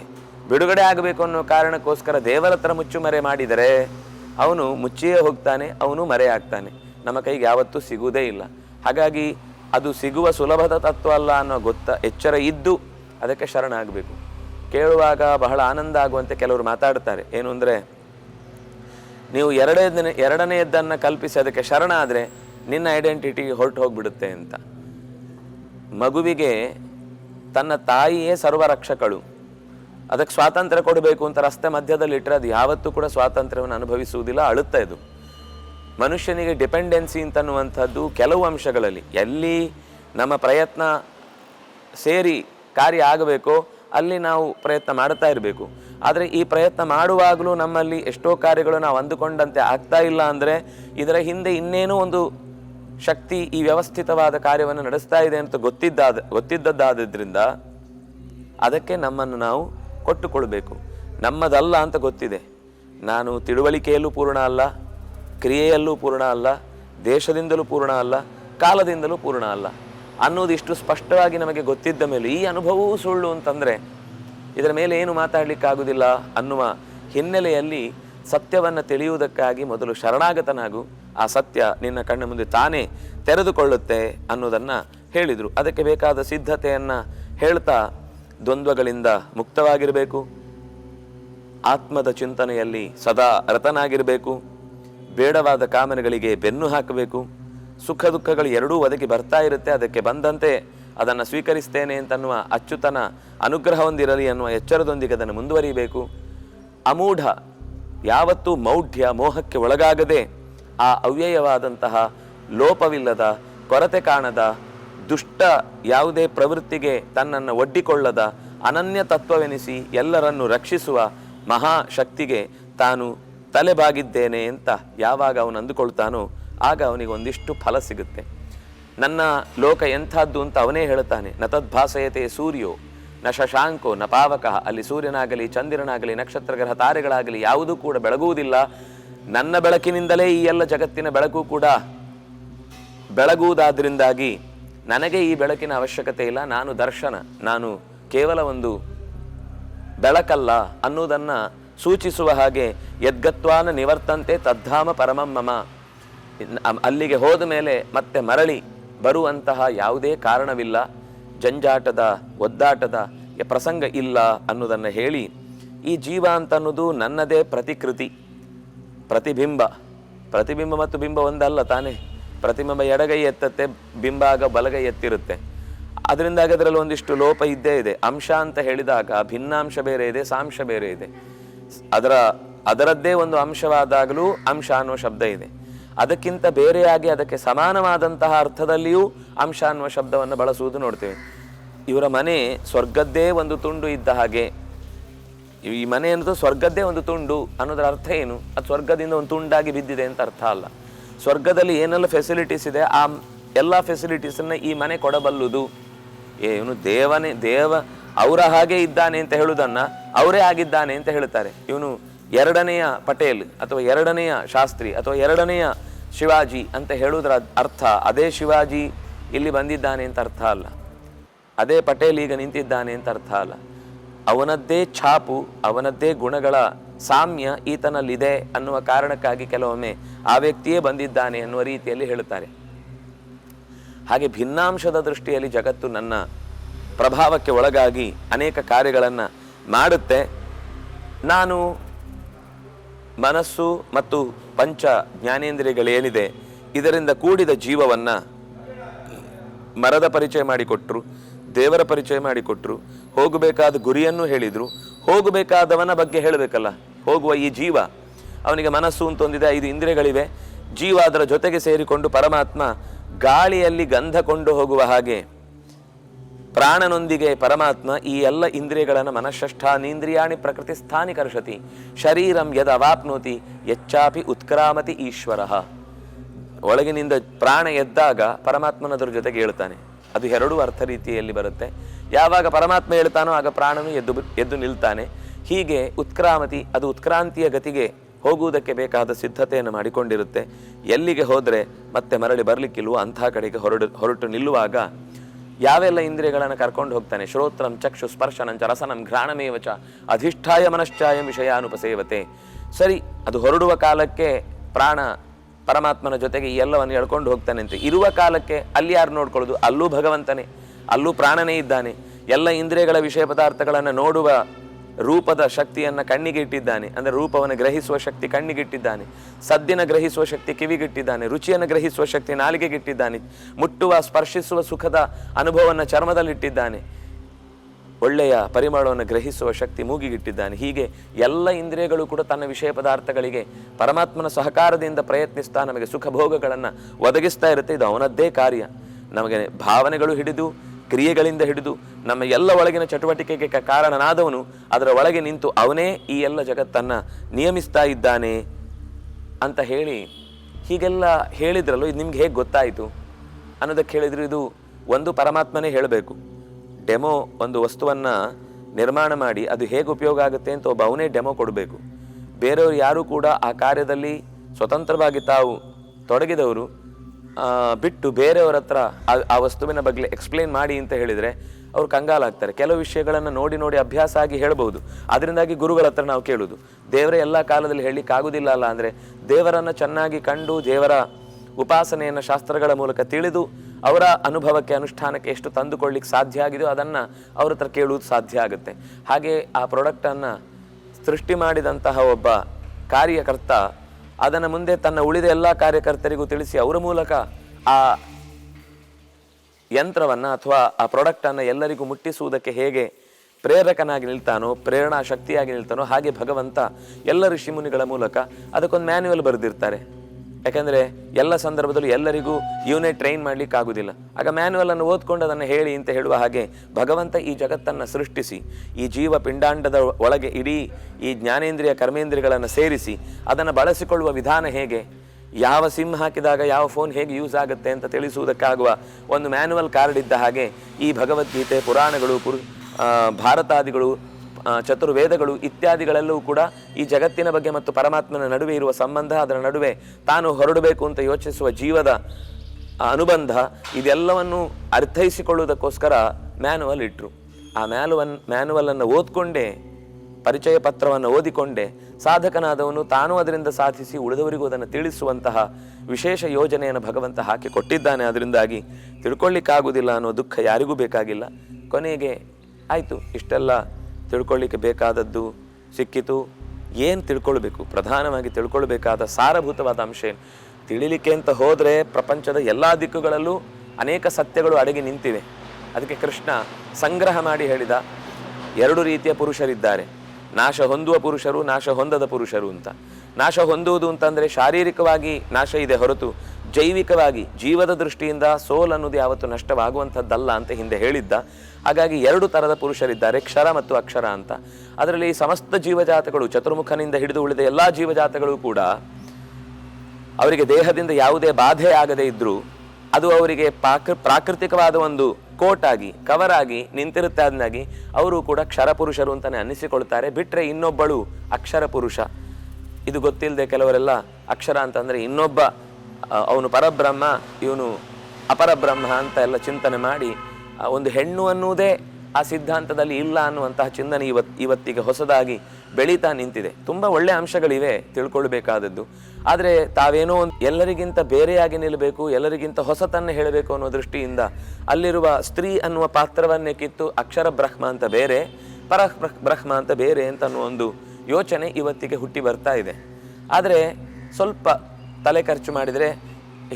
ಬಿಡುಗಡೆ ಆಗಬೇಕು ಅನ್ನೋ ಕಾರಣಕ್ಕೋಸ್ಕರ ದೇವರ ಹತ್ರ ಮುಚ್ಚುಮರೆ ಮಾಡಿದರೆ ಅವನು ಮುಚ್ಚಿಯೇ ಹೋಗ್ತಾನೆ, ಅವನು ಮರೆ ಆಗ್ತಾನೆ. ನಮ್ಮ ಕೈಗೆ ಯಾವತ್ತೂ ಸಿಗುವುದೇ ಇಲ್ಲ. ಹಾಗಾಗಿ ಅದು ಸಿಗುವ ಸುಲಭದ ತತ್ವ ಅಲ್ಲ ಅನ್ನೋ ಗೊತ್ತ, ಎಚ್ಚರ ಇದ್ದು ಅದಕ್ಕೆ ಶರಣಾಗಬೇಕು ಕೇಳುವಾಗ ಬಹಳ ಆನಂದ ಆಗುವಂತೆ ಕೆಲವರು ಮಾತಾಡ್ತಾರೆ ಏನು ಅಂದರೆ, ನೀವು ಎರಡನೇ ದಿನ, ಎರಡನೆಯದ್ದನ್ನು ಕಲ್ಪಿಸಿ ಅದಕ್ಕೆ ಶರಣ ಆದರೆ ನಿನ್ನ ಐಡೆಂಟಿಟಿ ಹೊರಟು ಹೋಗಿಬಿಡುತ್ತೆ ಅಂತ. ಮಗುವಿಗೆ ತನ್ನ ತಾಯಿಯೇ ಸರ್ವರಕ್ಷಕಳು. ಅದಕ್ಕೆ ಸ್ವಾತಂತ್ರ್ಯ ಕೊಡಬೇಕು ಅಂತ ರಸ್ತೆ ಮಧ್ಯದಲ್ಲಿ ಇಟ್ಟರೆ ಅದು ಯಾವತ್ತೂ ಕೂಡ ಸ್ವಾತಂತ್ರ್ಯವನ್ನು ಅನುಭವಿಸುವುದಿಲ್ಲ, ಅಳುತ್ತಾ ಇದು. ಮನುಷ್ಯನಿಗೆ ಡಿಪೆಂಡೆನ್ಸಿ ಅಂತನ್ನುವಂಥದ್ದು ಕೆಲವು ಅಂಶಗಳಲ್ಲಿ. ಎಲ್ಲಿ ನಮ್ಮ ಪ್ರಯತ್ನ ಸೇರಿ ಕಾರ್ಯ ಆಗಬೇಕೋ ಅಲ್ಲಿ ನಾವು ಪ್ರಯತ್ನ ಮಾಡ್ತಾ ಇರಬೇಕು. ಆದರೆ ಈ ಪ್ರಯತ್ನ ಮಾಡುವಾಗಲೂ ನಮ್ಮಲ್ಲಿ ಎಷ್ಟೋ ಕಾರ್ಯಗಳು ನಾವು ಅಂದುಕೊಂಡಂತೆ ಆಗ್ತಾ ಇಲ್ಲ ಅಂದರೆ ಇದರ ಹಿಂದೆ ಇನ್ನೇನೋ ಒಂದು ಶಕ್ತಿ ಈ ವ್ಯವಸ್ಥಿತವಾದ ಕಾರ್ಯವನ್ನು ನಡೆಸ್ತಾ ಇದೆ ಅಂತ ಗೊತ್ತಿದ್ದಾದ ಗೊತ್ತಿದ್ದದ್ದಾದ್ರಿಂದ ಅದಕ್ಕೆ ನಮ್ಮನ್ನು ನಾವು ಕೊಟ್ಟುಕೊಳ್ಬೇಕು. ನಮ್ಮದಲ್ಲ ಅಂತ ಗೊತ್ತಿದೆ. ನಾನು ತಿಳುವಳಿಕೆಯಲ್ಲೂ ಪೂರ್ಣ ಅಲ್ಲ, ಕ್ರಿಯೆಯಲ್ಲೂ ಪೂರ್ಣ ಅಲ್ಲ, ದೇಶದಿಂದಲೂ ಪೂರ್ಣ ಅಲ್ಲ, ಕಾಲದಿಂದಲೂ ಪೂರ್ಣ ಅಲ್ಲ. ಅನ್ನೋದು ಇಷ್ಟು ಸ್ಪಷ್ಟವಾಗಿ ನಮಗೆ ಗೊತ್ತಿದ್ದ ಮೇಲೆ ಈ ಅನುಭವವೂ ಸುಳ್ಳು ಅಂತಂದರೆ ಇದರ ಮೇಲೆ ಏನು ಮಾತಾಡಲಿಕ್ಕಾಗುವುದಿಲ್ಲ ಅನ್ನುವ ಹಿನ್ನೆಲೆಯಲ್ಲಿ ಸತ್ಯವನ್ನು ತಿಳಿಯುವುದಕ್ಕಾಗಿ ಮೊದಲು ಶರಣಾಗತನಾಗು. ಆ ಸತ್ಯ ನಿನ್ನ ಕಣ್ಣ ಮುಂದೆ ತಾನೇ ತೆರೆದುಕೊಳ್ಳುತ್ತೆ ಅನ್ನೋದನ್ನು ಹೇಳಿದರು. ಅದಕ್ಕೆ ಬೇಕಾದ ಸಿದ್ಧತೆಯನ್ನು ಹೇಳ್ತಾ ದ್ವಂದ್ವಗಳಿಂದ ಮುಕ್ತವಾಗಿರಬೇಕು. ಆತ್ಮದ ಚಿಂತನೆಯಲ್ಲಿ ಸದಾ ರತನಾಗಿರಬೇಕು. ಬೇಡವಾದ ಕಾಮನೆಗಳಿಗೆ ಬೆನ್ನು ಹಾಕಬೇಕು. ಸುಖ ದುಃಖಗಳು ಎರಡೂ ಒದಗಿ ಬರ್ತಾ ಇರುತ್ತೆ. ಅದಕ್ಕೆ ಬಂದಂತೆ ಅದನ್ನು ಸ್ವೀಕರಿಸ್ತೇನೆ ಅಂತನ್ನುವ ಅಚ್ಚುತನ ಅನುಗ್ರಹ ಹೊಂದಿರಲಿ ಅನ್ನುವ ಎಚ್ಚರದೊಂದಿಗೆ ಅದನ್ನು ಮುಂದುವರಿಯಬೇಕು ಅಮೂಢ, ಯಾವತ್ತೂ ಮೌಢ್ಯ ಮೋಹಕ್ಕೆ ಒಳಗಾಗದೆ ಆ ಅವ್ಯಯವಾದಂತಹ ಲೋಪವಿಲ್ಲದ, ಕೊರತೆ ಕಾಣದ, ದುಷ್ಟ ಯಾವುದೇ ಪ್ರವೃತ್ತಿಗೆ ತನ್ನನ್ನು ಒಡ್ಡಿಕೊಳ್ಳದ ಅನನ್ಯ ತತ್ವವೆನಿಸಿ ಎಲ್ಲರನ್ನು ರಕ್ಷಿಸುವ ಮಹಾಶಕ್ತಿಗೆ ತಾನು ತಲೆಬಾಗಿದ್ದೇನೆ ಅಂತ ಯಾವಾಗ ಅವನು ಅಂದುಕೊಳ್ತಾನೋ ಆಗ ಅವನಿಗೆ ಒಂದಿಷ್ಟು ಫಲ ಸಿಗುತ್ತೆ. ನನ್ನ ಲೋಕ ಎಂಥದ್ದು ಅಂತ ಅವನೇ ಹೇಳುತ್ತಾನೆ. ನ ತದ್ಭಾಸಯತೆ ಸೂರ್ಯೋ, ನ ಶಶಾಂಕೋ, ನ ಪಾವಕ. ಅಲ್ಲಿ ಸೂರ್ಯನಾಗಲಿ, ಚಂದಿರನಾಗಲಿ, ನಕ್ಷತ್ರಗ್ರಹ ತಾರೆಗಳಾಗಲಿ ಯಾವುದೂ ಕೂಡ ಬೆಳಗುವುದಿಲ್ಲ. ನನ್ನ ಬೆಳಕಿನಿಂದಲೇ ಈ ಎಲ್ಲ ಜಗತ್ತಿನ ಬೆಳಕು ಕೂಡ ಬೆಳಗುವುದಾದ್ರಿಂದಾಗಿ ನನಗೆ ಈ ಬೆಳಕಿನ ಅವಶ್ಯಕತೆ ಇಲ್ಲ. ನಾನು ದರ್ಶನ, ನಾನು ಕೇವಲ ಒಂದು ಬೆಳಕಲ್ಲ ಅನ್ನುವುದನ್ನು ಸೂಚಿಸುವ ಹಾಗೆ ಯದ್ಗತ್ವಾನ ನಿವರ್ತಂತೆ ತದ್ಧಾಮ ಪರಮಮ್ಮಮ ಮಮ. ಅಲ್ಲಿಗೆ ಹೋದ ಮೇಲೆ ಮತ್ತೆ ಮರಳಿ ಬರುವಂತಹ ಯಾವುದೇ ಕಾರಣವಿಲ್ಲ. ಜಂಜಾಟದ, ಒದ್ದಾಟದ ಪ್ರಸಂಗ ಇಲ್ಲ ಅನ್ನೋದನ್ನು ಹೇಳಿ ಈ ಜೀವ ಅಂತ ಅನ್ನೋದು ನನ್ನದೇ ಪ್ರತಿಕೃತಿ. ಪ್ರತಿಬಿಂಬ. ಪ್ರತಿಬಿಂಬ ಮತ್ತು ಬಿಂಬ ಒಂದಲ್ಲ ತಾನೇ. ಪ್ರತಿಬಿಂಬ ಎಡಗೈ ಎತ್ತತ್ತೆ, ಬಿಂಬ ಆಗ ಬಲಗೈ ಎತ್ತಿರುತ್ತೆ. ಅದರಿಂದಾಗಿ ಅದರಲ್ಲಿ ಒಂದಿಷ್ಟು ಲೋಪ ಇದ್ದೇ ಇದೆ. ಅಂಶ ಅಂತ ಹೇಳಿದಾಗ ಭಿನ್ನಾಂಶ ಬೇರೆ ಇದೆ, ಸಾಂಶ ಬೇರೆ ಇದೆ. ಅದರ, ಅದರದ್ದೇ ಒಂದು ಅಂಶವಾದಾಗಲೂ ಅಂಶ ಅನ್ನುವ ಶಬ್ದ ಇದೆ. ಅದಕ್ಕಿಂತ ಬೇರೆಯಾಗಿ ಅದಕ್ಕೆ ಸಮಾನವಾದಂತಹ ಅರ್ಥದಲ್ಲಿಯೂ ಅಂಶ ಅನ್ನುವ ಶಬ್ದವನ್ನು ಬಳಸುವುದು ನೋಡ್ತೇವೆ. ಇವರ ಮನೆ ಸ್ವರ್ಗದ್ದೇ ಒಂದು ತುಂಡು ಇದ್ದ ಹಾಗೆ ಈ ಮನೆ ಅನ್ನೋದು ಸ್ವರ್ಗದ್ದೇ ಒಂದು ತುಂಡು ಅನ್ನೋದರ ಅರ್ಥ ಏನು? ಅದು ಸ್ವರ್ಗದಿಂದ ಒಂದು ತುಂಡಾಗಿ ಬಿದ್ದಿದೆ ಅಂತ ಅರ್ಥ ಅಲ್ಲ. ಸ್ವರ್ಗದಲ್ಲಿ ಏನೆಲ್ಲ ಫೆಸಿಲಿಟೀಸ್ ಇದೆ, ಆ ಎಲ್ಲ ಫೆಸಿಲಿಟೀಸನ್ನು ಈ ಮನೆ ಕೊಡಬಲ್ಲುದು? ಏನು ದೇವನೇ, ದೇವ ಅವರ ಹಾಗೆ ಇದ್ದಾನೆ ಅಂತ ಹೇಳುವುದನ್ನು ಅವರೇ ಆಗಿದ್ದಾನೆ ಅಂತ ಹೇಳ್ತಾರೆ. ಇವನು ಎರಡನೆಯ ಪಟೇಲ್ ಅಥವಾ ಎರಡನೆಯ ಶಾಸ್ತ್ರಿ ಅಥವಾ ಎರಡನೆಯ ಶಿವಾಜಿ ಅಂತ ಹೇಳುವುದರ ಅರ್ಥ ಅದೇ ಶಿವಾಜಿ ಇಲ್ಲಿ ಬಂದಿದ್ದಾನೆ ಅಂತ ಅರ್ಥ ಅಲ್ಲ. ಅದೇ ಪಟೇಲ್ ಈಗ ನಿಂತಿದ್ದಾನೆ ಅಂತ ಅರ್ಥ ಅಲ್ಲ. ಅವನದ್ದೇ ಛಾಪು, ಅವನದ್ದೇ ಗುಣಗಳ ಸಾಮ್ಯ ಈತನಲ್ಲಿದೆ ಅನ್ನುವ ಕಾರಣಕ್ಕಾಗಿ ಕೆಲವೊಮ್ಮೆ ಆ ವ್ಯಕ್ತಿಯೇ ಬಂದಿದ್ದಾನೆ ಅನ್ನುವ ರೀತಿಯಲ್ಲಿ ಹೇಳುತ್ತಾರೆ. ಹಾಗೆ ಭಿನ್ನಾಂಶದ ದೃಷ್ಟಿಯಲ್ಲಿ ಜಗತ್ತು ನನ್ನ ಪ್ರಭಾವಕ್ಕೆ ಒಳಗಾಗಿ ಅನೇಕ ಕಾರ್ಯಗಳನ್ನು ಮಾಡುತ್ತೆ. ನಾನು ಮನಸ್ಸು ಮತ್ತು ಪಂಚ ಜ್ಞಾನೇಂದ್ರಿಯಗಳೇನಿದೆ ಇದರಿಂದ ಕೂಡಿದ ಜೀವವನ್ನು ಮರದ ಪರಿಚಯ ಮಾಡಿಕೊಟ್ರು. ದೇವರ ಪರಿಚಯ ಮಾಡಿಕೊಟ್ರು, ಹೋಗಬೇಕಾದ ಗುರಿಯನ್ನು ಹೇಳಿದರು. ಹೋಗಬೇಕಾದವನ ಬಗ್ಗೆ ಹೇಳಬೇಕಲ್ಲ, ಹೋಗುವ ಈ ಜೀವ. ಅವನಿಗೆ ಮನಸ್ಸು ಅಂತೊಂದಿದೆ, ಐದು ಇಂದ್ರಿಯಗಳಿವೆ. ಜೀವ ಅದರ ಜೊತೆಗೆ ಸೇರಿಕೊಂಡು ಪರಮಾತ್ಮ ಗಾಳಿಯಲ್ಲಿ ಗಂಧ ಕೊಂಡು ಹೋಗುವ ಹಾಗೆ. ಪ್ರಾಣನೊಂದಿಗೆ ಪರಮಾತ್ಮ ಈ ಎಲ್ಲ ಇಂದ್ರಿಯಗಳನ್ನು ಮನಃಷ್ಠಾನೀಂದ್ರಿಯಾಣಿ ಪ್ರಕೃತಿ ಸ್ಥಾನಿ ಕರ್ಷತಿ. ಶರೀರಂ ಯದ ಅವಾಪ್ನೋತಿ ಹೆಚ್ಚಾಪಿ ಉತ್ಕ್ರಾಮತಿ ಈಶ್ವರಃ. ಒಳಗಿನಿಂದ ಪ್ರಾಣ ಎದ್ದಾಗ ಪರಮಾತ್ಮನದರ ಜೊತೆಗೆ ಹೇಳ್ತಾನೆ ಅದು ಎರಡೂ ಅರ್ಥ ರೀತಿಯಲ್ಲಿ ಬರುತ್ತೆ. ಯಾವಾಗ ಪರಮಾತ್ಮ ಹೇಳ್ತಾನೋ ಆಗ ಪ್ರಾಣನು ಎದ್ದು ಎದ್ದು ನಿಲ್ತಾನೆ. ಹೀಗೆ ಉತ್ಕ್ರಾಮತಿ, ಅದು ಉತ್ಕ್ರಾಂತಿಯ ಗತಿಗೆ ಹೋಗುವುದಕ್ಕೆ ಬೇಕಾದ ಸಿದ್ಧತೆಯನ್ನು ಮಾಡಿಕೊಂಡಿರುತ್ತೆ. ಎಲ್ಲಿಗೆ ಹೋದರೆ ಮತ್ತೆ ಮರಳಿ ಬರಲಿಕ್ಕಿಲ್ವೋ ಅಂಥ ಕಡೆಗೆ ಹೊರಡು, ಹೊರಟು ನಿಲ್ಲುವಾಗ ಯಾವೆಲ್ಲ ಇಂದ್ರಿಯಗಳನ್ನು ಕರ್ಕೊಂಡು ಹೋಗ್ತಾನೆ? ಶ್ರೋತ್ರಂ ಚಕ್ಷು ಸ್ಪರ್ಶನಂಚ ರಸನಂ ಘ್ರಾಣಮೇವ ಚ ಅಧಿಷ್ಠಾಯ ಮನಶ್ಚಾಯ ವಿಷಯಾನುಪಸೇವತೆ. ಸರಿ, ಅದು ಹೊರಡುವ ಕಾಲಕ್ಕೆ ಪ್ರಾಣ ಪರಮಾತ್ಮನ ಜೊತೆಗೆ ಈ ಎಲ್ಲವನ್ನು ಎಳ್ಕೊಂಡು ಹೋಗ್ತಾನೆ ಅಂತ. ಇರುವ ಕಾಲಕ್ಕೆ ಅಲ್ಲಿ ಯಾರು ನೋಡ್ಕೊಳ್ಳೋದು? ಅಲ್ಲೂ ಭಗವಂತನೇ, ಅಲ್ಲೂ ಪ್ರಾಣನೇ ಇದ್ದಾನೆ. ಎಲ್ಲ ಇಂದ್ರಿಯಗಳ ವಿಷಯ ಪದಾರ್ಥಗಳನ್ನು ನೋಡುವ ರೂಪದ ಶಕ್ತಿಯನ್ನು ಕಣ್ಣಿಗೆ ಇಟ್ಟಿದ್ದಾನೆ. ಅಂದರೆ ರೂಪವನ್ನು ಗ್ರಹಿಸುವ ಶಕ್ತಿ ಕಣ್ಣಿಗಿಟ್ಟಿದ್ದಾನೆ ಸದ್ದಿನ ಗ್ರಹಿಸುವ ಶಕ್ತಿ ಕಿವಿಗಿಟ್ಟಿದ್ದಾನೆ ರುಚಿಯನ್ನು ಗ್ರಹಿಸುವ ಶಕ್ತಿ ನಾಲಿಗೆಗಿಟ್ಟಿದ್ದಾನೆ ಮುಟ್ಟುವ, ಸ್ಪರ್ಶಿಸುವ ಸುಖದ ಅನುಭವವನ್ನು ಚರ್ಮದಲ್ಲಿಟ್ಟಿದ್ದಾನೆ. ಒಳ್ಳೆಯ ಪರಿಮಳವನ್ನು ಗ್ರಹಿಸುವ ಶಕ್ತಿ ಮೂಗಿಗಿಟ್ಟಿದ್ದಾನೆ. ಹೀಗೆ ಎಲ್ಲ ಇಂದ್ರಿಯಗಳು ಕೂಡ ತನ್ನ ವಿಷಯ ಪದಾರ್ಥಗಳಿಗೆ ಪರಮಾತ್ಮನ ಸಹಕಾರದಿಂದ ಪ್ರಯತ್ನಿಸ್ತಾ ನಮಗೆ ಸುಖ ಭೋಗಗಳನ್ನು ಒದಗಿಸ್ತಾ ಇರುತ್ತೆ. ಇದು ಅವನದ್ದೇ ಕಾರ್ಯ. ನಮಗೆ ಭಾವನೆಗಳು ಹಿಡಿದು, ಕ್ರಿಯೆಗಳಿಂದ ಹಿಡಿದು, ನಮ್ಮ ಎಲ್ಲ ಒಳಗಿನ ಚಟುವಟಿಕೆಗೆ ಕಾರಣನಾದವನು, ಅದರ ಒಳಗೆ ನಿಂತು ಅವನೇ ಈ ಎಲ್ಲ ಜಗತ್ತನ್ನು ನಿಯಮಿಸ್ತಾ ಇದ್ದಾನೆ ಅಂತ ಹೇಳಿ ಹೀಗೆಲ್ಲ ಹೇಳಿದ್ರಲ್ಲೋ, ಇದು ನಿಮ್ಗೆ ಹೇಗೆ ಗೊತ್ತಾಯಿತು? ಅನ್ನೋದಕ್ಕೆ ಹೇಳಿದ್ರು ಇದು ಒಂದು ಪರಮಾತ್ಮನೇ ಹೇಳಬೇಕು. ಡೆಮೋ ಒಂದು ವಸ್ತುವನ್ನು ನಿರ್ಮಾಣ ಮಾಡಿ ಅದು ಹೇಗೆ ಉಪಯೋಗ ಆಗುತ್ತೆ ಅಂತ ಒಬ್ಬ ಅವನೇ ಡೆಮೋ ಕೊಡಬೇಕು. ಬೇರೆಯವರು ಯಾರೂ ಕೂಡ ಆ ಕಾರ್ಯದಲ್ಲಿ ಸ್ವತಂತ್ರವಾಗಿ ತಾವು ತೊಡಗಿದವರು ಬಿಟ್ಟು ಬೇರೆಯವರ ಹತ್ರ ಆ- ವಸ್ತುವಿನ ಬಗ್ಗೆ ಎಕ್ಸ್ಪ್ಲೇನ್ ಮಾಡಿ ಅಂತ ಹೇಳಿದರೆ ಅವರು ಕಂಗಾಲಾಗ್ತಾರೆ ಕೆಲವು ವಿಷಯಗಳನ್ನು ನೋಡಿ ನೋಡಿ ಅಭ್ಯಾಸ ಆಗಿ ಹೇಳಬಹುದು. ಅದರಿಂದಾಗಿ ಗುರುಗಳ ಹತ್ರ ನಾವು ಕೇಳುವುದು ದೇವರೇ ಎಲ್ಲ ಕಾಲದಲ್ಲಿ ಹೇಳಲಿಕ್ಕಾಗೋದಿಲ್ಲ ಅಲ್ಲ ಅಂದರೆ ದೇವರನ್ನು ಚೆನ್ನಾಗಿ ಕಂಡು ದೇವರ ಉಪಾಸನೆಯನ್ನು ಶಾಸ್ತ್ರಗಳ ಮೂಲಕ ತಿಳಿದು ಅವರ ಅನುಭವಕ್ಕೆ, ಅನುಷ್ಠಾನಕ್ಕೆ ಎಷ್ಟು ತಂದುಕೊಳ್ಳಿಕ್ಕೆ ಸಾಧ್ಯ ಆಗಿದೆಯೋ ಅದನ್ನು ಅವ್ರ ಹತ್ರ ಕೇಳುವುದು ಸಾಧ್ಯ ಆಗುತ್ತೆ. ಹಾಗೆ ಆ ಪ್ರಾಡಕ್ಟನ್ನು ಸೃಷ್ಟಿ ಮಾಡಿದಂತಹ ಒಬ್ಬ ಕಾರ್ಯಕರ್ತ ಅದನ್ನು ಮುಂದೆ ತನ್ನ ಉಳಿದ ಎಲ್ಲ ಕಾರ್ಯಕರ್ತರಿಗೂ ತಿಳಿಸಿ ಅವರ ಮೂಲಕ ಆ ಯಂತ್ರವನ್ನು ಅಥವಾ ಆ ಪ್ರಾಡಕ್ಟನ್ನು ಎಲ್ಲರಿಗೂ ಮುಟ್ಟಿಸುವುದಕ್ಕೆ ಹೇಗೆ ಪ್ರೇರಕನಾಗಿ ನಿಲ್ತಾನೋ, ಪ್ರೇರಣಾ ಶಕ್ತಿಯಾಗಿ ನಿಲ್ತಾನೋ ಹಾಗೆ ಭಗವಂತ ಎಲ್ಲ ಋಷಿಮುನಿಗಳ ಮೂಲಕ ಅದಕ್ಕೊಂದು ಮ್ಯಾನ್ಯುವಲ್ ಬರೆದಿರ್ತಾರೆ. ಯಾಕಂದರೆ ಎಲ್ಲ ಸಂದರ್ಭದಲ್ಲೂ ಎಲ್ಲರಿಗೂ ಇವನೇ ಟ್ರೈನ್ ಮಾಡ್ಲಿಕ್ಕೆ ಆಗುದಿಲ್ಲ. ಆಗ ಮ್ಯಾನ್ಯಲ್ ಅನ್ನು ಓದ್ಕೊಂಡು ಅದನ್ನು ಹೇಳಿ ಅಂತ ಹೇಳುವ ಹಾಗೆ ಭಗವಂತ ಈ ಜಗತ್ತನ್ನು ಸೃಷ್ಟಿಸಿ, ಈ ಜೀವ ಪಿಂಡಾಂಡದ ಒಳಗೆ ಇಡೀ ಈ ಜ್ಞಾನೇಂದ್ರಿಯ ಕರ್ಮೇಂದ್ರಿಯಗಳನ್ನು ಸೇರಿಸಿ ಅದನ್ನು ಬಳಸಿಕೊಳ್ಳುವ ವಿಧಾನ ಹೇಗೆ, ಯಾವ ಸಿಮ್ ಹಾಕಿದಾಗ ಯಾವ ಫೋನ್ ಹೇಗೆ ಯೂಸ್ ಆಗುತ್ತೆ ಅಂತ ತಿಳಿಸುವುದಕ್ಕಾಗುವ ಒಂದು ಮ್ಯಾನ್ಯುವಲ್ ಕಾರ್ಡ್ ಇದ್ದ ಹಾಗೆ ಈ ಭಗವದ್ಗೀತೆ, ಪುರಾಣಗಳು, ಪುರು ಭಾರತಾದಿಗಳು ಚತುರ್ವೇದಗಳು ಇತ್ಯಾದಿಗಳೆಲ್ಲವೂ ಕೂಡ ಈ ಜಗತ್ತಿನ ಬಗ್ಗೆ ಮತ್ತು ಪರಮಾತ್ಮನ ನಡುವೆ ಇರುವ ಸಂಬಂಧ, ಅದರ ನಡುವೆ ತಾನು ಹೊರಡಬೇಕು ಅಂತ ಯೋಚಿಸುವ ಜೀವದ ಅನುಬಂಧ ಇದೆಲ್ಲವನ್ನು ಅರ್ಥೈಸಿಕೊಳ್ಳುವುದಕ್ಕೋಸ್ಕರ ಮ್ಯಾನುವಲ್ ಇಟ್ಟರು ಆ ಮ್ಯಾನುವನ್, ಮ್ಯಾನುವಲನ್ನು ಓದ್ಕೊಂಡೇ, ಪರಿಚಯ ಪತ್ರವನ್ನು ಓದಿಕೊಂಡೆ, ಸಾಧಕನಾದವನು ತಾನು ಅದರಿಂದ ಸಾಧಿಸಿ ಉಳಿದವರಿಗೂ ಅದನ್ನು ತಿಳಿಸುವಂತಹ ವಿಶೇಷ ಯೋಜನೆಯನ್ನು ಭಗವಂತ ಹಾಕಿ ಕೊಟ್ಟಿದ್ದಾನೆ. ಅದರಿಂದಾಗಿ ತಿಳ್ಕೊಳ್ಳಿಕ್ಕಾಗುವುದಿಲ್ಲ ಅನ್ನೋ ದುಃಖ ಯಾರಿಗೂ ಬೇಕಾಗಿಲ್ಲ. ಕೊನೆಗೆ, ಆಯಿತು, ಇಷ್ಟೆಲ್ಲ ತಿಳ್ಕೊಳ್ಳಿಕ್ಕೆ ಬೇಕಾದದ್ದು ಸಿಕ್ಕಿತು. ಏನು ತಿಳ್ಕೊಳ್ಬೇಕು? ಪ್ರಧಾನವಾಗಿ ತಿಳ್ಕೊಳ್ಬೇಕಾದ ಸಾರಭೂತವಾದ ಅಂಶ ಏನು? ತಿಳಿಲಿಕ್ಕೆ ಅಂತ ಹೋದರೆ ಪ್ರಪಂಚದ ಎಲ್ಲ ದಿಕ್ಕುಗಳಲ್ಲೂ ಅನೇಕ ಸತ್ಯಗಳು ಅಡಗಿ ನಿಂತಿವೆ. ಅದಕ್ಕೆ ಕೃಷ್ಣ ಸಂಗ್ರಹ ಮಾಡಿ ಹೇಳಿದ, ಎರಡು ರೀತಿಯ ಪುರುಷರಿದ್ದಾರೆ. ನಾಶ ಹೊಂದುವ ಪುರುಷರು, ನಾಶ ಹೊಂದದ ಪುರುಷರು ಅಂತ. ನಾಶ ಹೊಂದುವುದು ಅಂತಂದರೆ ಶಾರೀರಿಕವಾಗಿ ನಾಶ ಇದೆ ಹೊರತು ಜೈವಿಕವಾಗಿ ಜೀವದ ದೃಷ್ಟಿಯಿಂದ ಸೋಲ್ ಅನ್ನೋದು ಯಾವತ್ತು ನಷ್ಟವಾಗುವಂಥದ್ದಲ್ಲ ಅಂತ ಹಿಂದೆ ಹೇಳಿದ್ದ. ಹಾಗಾಗಿ ಎರಡು ಥರದ ಪುರುಷರಿದ್ದಾರೆ, ಕ್ಷರ ಮತ್ತು ಅಕ್ಷರ ಅಂತ. ಅದರಲ್ಲಿ ಸಮಸ್ತ ಜೀವಜಾತಗಳು, ಚತುರ್ಮುಖನಿಂದ ಹಿಡಿದು ಉಳಿದ ಎಲ್ಲ ಜೀವಜಾತಗಳು ಕೂಡ ಅವರಿಗೆ ದೇಹದಿಂದ ಯಾವುದೇ ಬಾಧೆ ಆಗದೇ ಇದ್ದರೂ ಅದು ಅವರಿಗೆ ಪಾಕೃ, ಪ್ರಾಕೃತಿಕವಾದ ಒಂದು ಕೋಟ್ ಆಗಿ ಕವರ್ ಆಗಿ ನಿಂತಿರುತ್ತೆ. ಅದನ್ನಾಗಿ ಅವರು ಕೂಡ ಕ್ಷರ ಪುರುಷರು ಅಂತಾನೆ ಅನ್ನಿಸಿಕೊಳ್ತಾರೆ. ಬಿಟ್ರೆ ಇನ್ನೊಬ್ಬಳು ಅಕ್ಷರ ಪುರುಷ. ಇದು ಗೊತ್ತಿಲ್ಲದೆ ಕೆಲವರೆಲ್ಲ ಅಕ್ಷರ ಅಂತಂದ್ರೆ ಇನ್ನೊಬ್ಬ ಅವನು ಪರಬ್ರಹ್ಮ, ಇವನು ಅಪರಬ್ರಹ್ಮ ಅಂತ ಎಲ್ಲ ಚಿಂತನೆ ಮಾಡಿ ಒಂದು ಹೆಣ್ಣು ಅನ್ನುವುದೇ ಆ ಸಿದ್ಧಾಂತದಲ್ಲಿ ಇಲ್ಲ ಅನ್ನುವಂತಹ ಚಿಂತನೆ ಇವತ್, ಇವತ್ತಿಗೆ ಹೊಸದಾಗಿ ಬೆಳೀತಾ ನಿಂತಿದೆ. ತುಂಬ ಒಳ್ಳೆ ಅಂಶಗಳಿವೆ ತಿಳ್ಕೊಳ್ಬೇಕಾದದ್ದು. ಆದರೆ ತಾವೇನೋ ಒಂದು ಎಲ್ಲರಿಗಿಂತ ಬೇರೆಯಾಗಿ ನಿಲ್ಲಬೇಕು ಎಲ್ಲರಿಗಿಂತ ಹೊಸತನ್ನು ಹೇಳಬೇಕು ಅನ್ನೋ ದೃಷ್ಟಿಯಿಂದ ಅಲ್ಲಿರುವ ಸ್ತ್ರೀ ಅನ್ನುವ ಪಾತ್ರವನ್ನೇ ಕಿತ್ತು ಅಕ್ಷರ ಬ್ರಹ್ಮ ಅಂತ ಬೇರೆ, ಪರ ಬ್ರಹ್- ಬ್ರಹ್ಮ ಅಂತ ಬೇರೆ ಅಂತ ಅನ್ನೋ ಒಂದು ಯೋಚನೆ ಇವತ್ತಿಗೆ ಹುಟ್ಟಿ ಬರ್ತಾ ಇದೆ. ಆದರೆ ಸ್ವಲ್ಪ ತಲೆ ಖರ್ಚು ಮಾಡಿದರೆ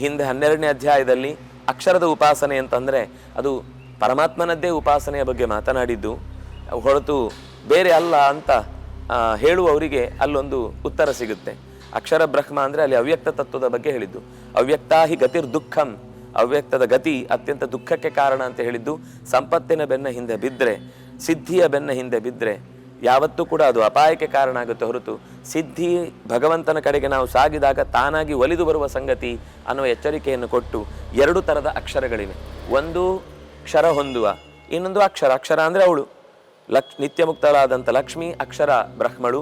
ಹಿಂದೆ ಹನ್ನೆರಡನೇ ಅಧ್ಯಾಯದಲ್ಲಿ ಅಕ್ಷರದ ಉಪಾಸನೆ ಅಂತಂದರೆ ಅದು ಪರಮಾತ್ಮನದ್ದೇ ಉಪಾಸನೆಯ ಬಗ್ಗೆ ಮಾತನಾಡಿದ್ದು, ಹೊರತು ಬೇರೆ ಅಲ್ಲ ಅಂತ ಹೇಳುವವರಿಗೆ ಅಲ್ಲೊಂದು ಉತ್ತರ ಸಿಗುತ್ತೆ. ಅಕ್ಷರ ಬ್ರಹ್ಮ ಅಂದರೆ ಅಲ್ಲಿ ಅವ್ಯಕ್ತ ತತ್ವದ ಬಗ್ಗೆ ಹೇಳಿದ್ದು. ಅವ್ಯಕ್ತಾಹಿ ಗತಿರ್ ದುಃಖಂ. ಅವ್ಯಕ್ತದ ಗತಿ ಅತ್ಯಂತ ದುಃಖಕ್ಕೆ ಕಾರಣ ಅಂತ ಹೇಳಿದ್ದು, ಸಂಪತ್ತಿನ ಬೆನ್ನ ಹಿಂದೆ ಬಿದ್ದರೆ ಸಿದ್ಧಿಯ ಬೆನ್ನ ಹಿಂದೆ ಬಿದ್ದರೆ ಯಾವತ್ತೂ ಕೂಡ ಅದು ಅಪಾಯಕ್ಕೆ ಕಾರಣ ಆಗುತ್ತೆ ಹೊರತು ಸಿದ್ಧಿ ಭಗವಂತನ ಕಡೆಗೆ ನಾವು ಸಾಗಿದಾಗ ತಾನಾಗಿ ಒಲಿದು ಬರುವ ಸಂಗತಿ ಅನ್ನುವ ಎಚ್ಚರಿಕೆಯನ್ನು ಕೊಟ್ಟು ಎರಡು ಥರದ ಅಕ್ಷರಗಳಿವೆ. ಒಂದು ಕ್ಷರ ಹೊಂದುವ, ಇನ್ನೊಂದು ಅಕ್ಷರ ಅಕ್ಷರ ಅಂದರೆ ಅವಳು. ಲಕ್ಷ್ ನಿತ್ಯ ಮುಕ್ತಳಾದಂಥ ಲಕ್ಷ್ಮಿ, ಅಕ್ಷರ, ಬ್ರಹ್ಮಳು.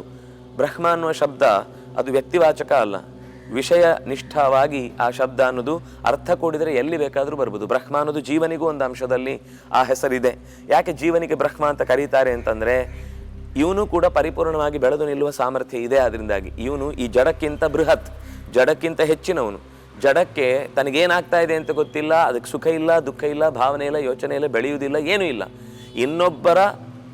ಬ್ರಹ್ಮ ಅನ್ನುವ ಶಬ್ದ ಅದು ವ್ಯಕ್ತಿವಾಚಕ ಅಲ್ಲ. ವಿಷಯ ನಿಷ್ಠವಾಗಿ ಆ ಶಬ್ದ ಅನ್ನೋದು ಅರ್ಥ ಕೂಡಿದರೆ ಎಲ್ಲಿ ಬೇಕಾದರೂ ಬರ್ಬೋದು. ಬ್ರಹ್ಮ ಅನ್ನೋದು ಜೀವನಿಗೂ ಒಂದು ಅಂಶದಲ್ಲಿ ಆ ಹೆಸರಿದೆ. ಯಾಕೆ ಜೀವನಿಗೆ ಬ್ರಹ್ಮ ಅಂತ ಕರೀತಾರೆ ಅಂತಂದರೆ ಇವನು ಕೂಡ ಪರಿಪೂರ್ಣವಾಗಿ ಬೆಳೆದು ನಿಲ್ಲುವ ಸಾಮರ್ಥ್ಯ ಇದೆ ಅದರಿಂದಾಗಿ ಇವನು ಈ ಜಡಕ್ಕಿಂತ ಬೃಹತ್, ಜಡಕ್ಕಿಂತ ಹೆಚ್ಚಿನವನು. ಜಡಕ್ಕೆ ತನಗೇನಾಗ್ತಾ ಇದೆ ಅಂತ ಗೊತ್ತಿಲ್ಲ, ಅದಕ್ಕೆ ಸುಖ ಇಲ್ಲ, ದುಃಖ ಇಲ್ಲ, ಭಾವನೆ ಇಲ್ಲ, ಯೋಚನೆ ಇಲ್ಲ, ಬೆಳೆಯುವುದಿಲ್ಲ, ಏನೂ ಇಲ್ಲ. ಇನ್ನೊಬ್ಬರ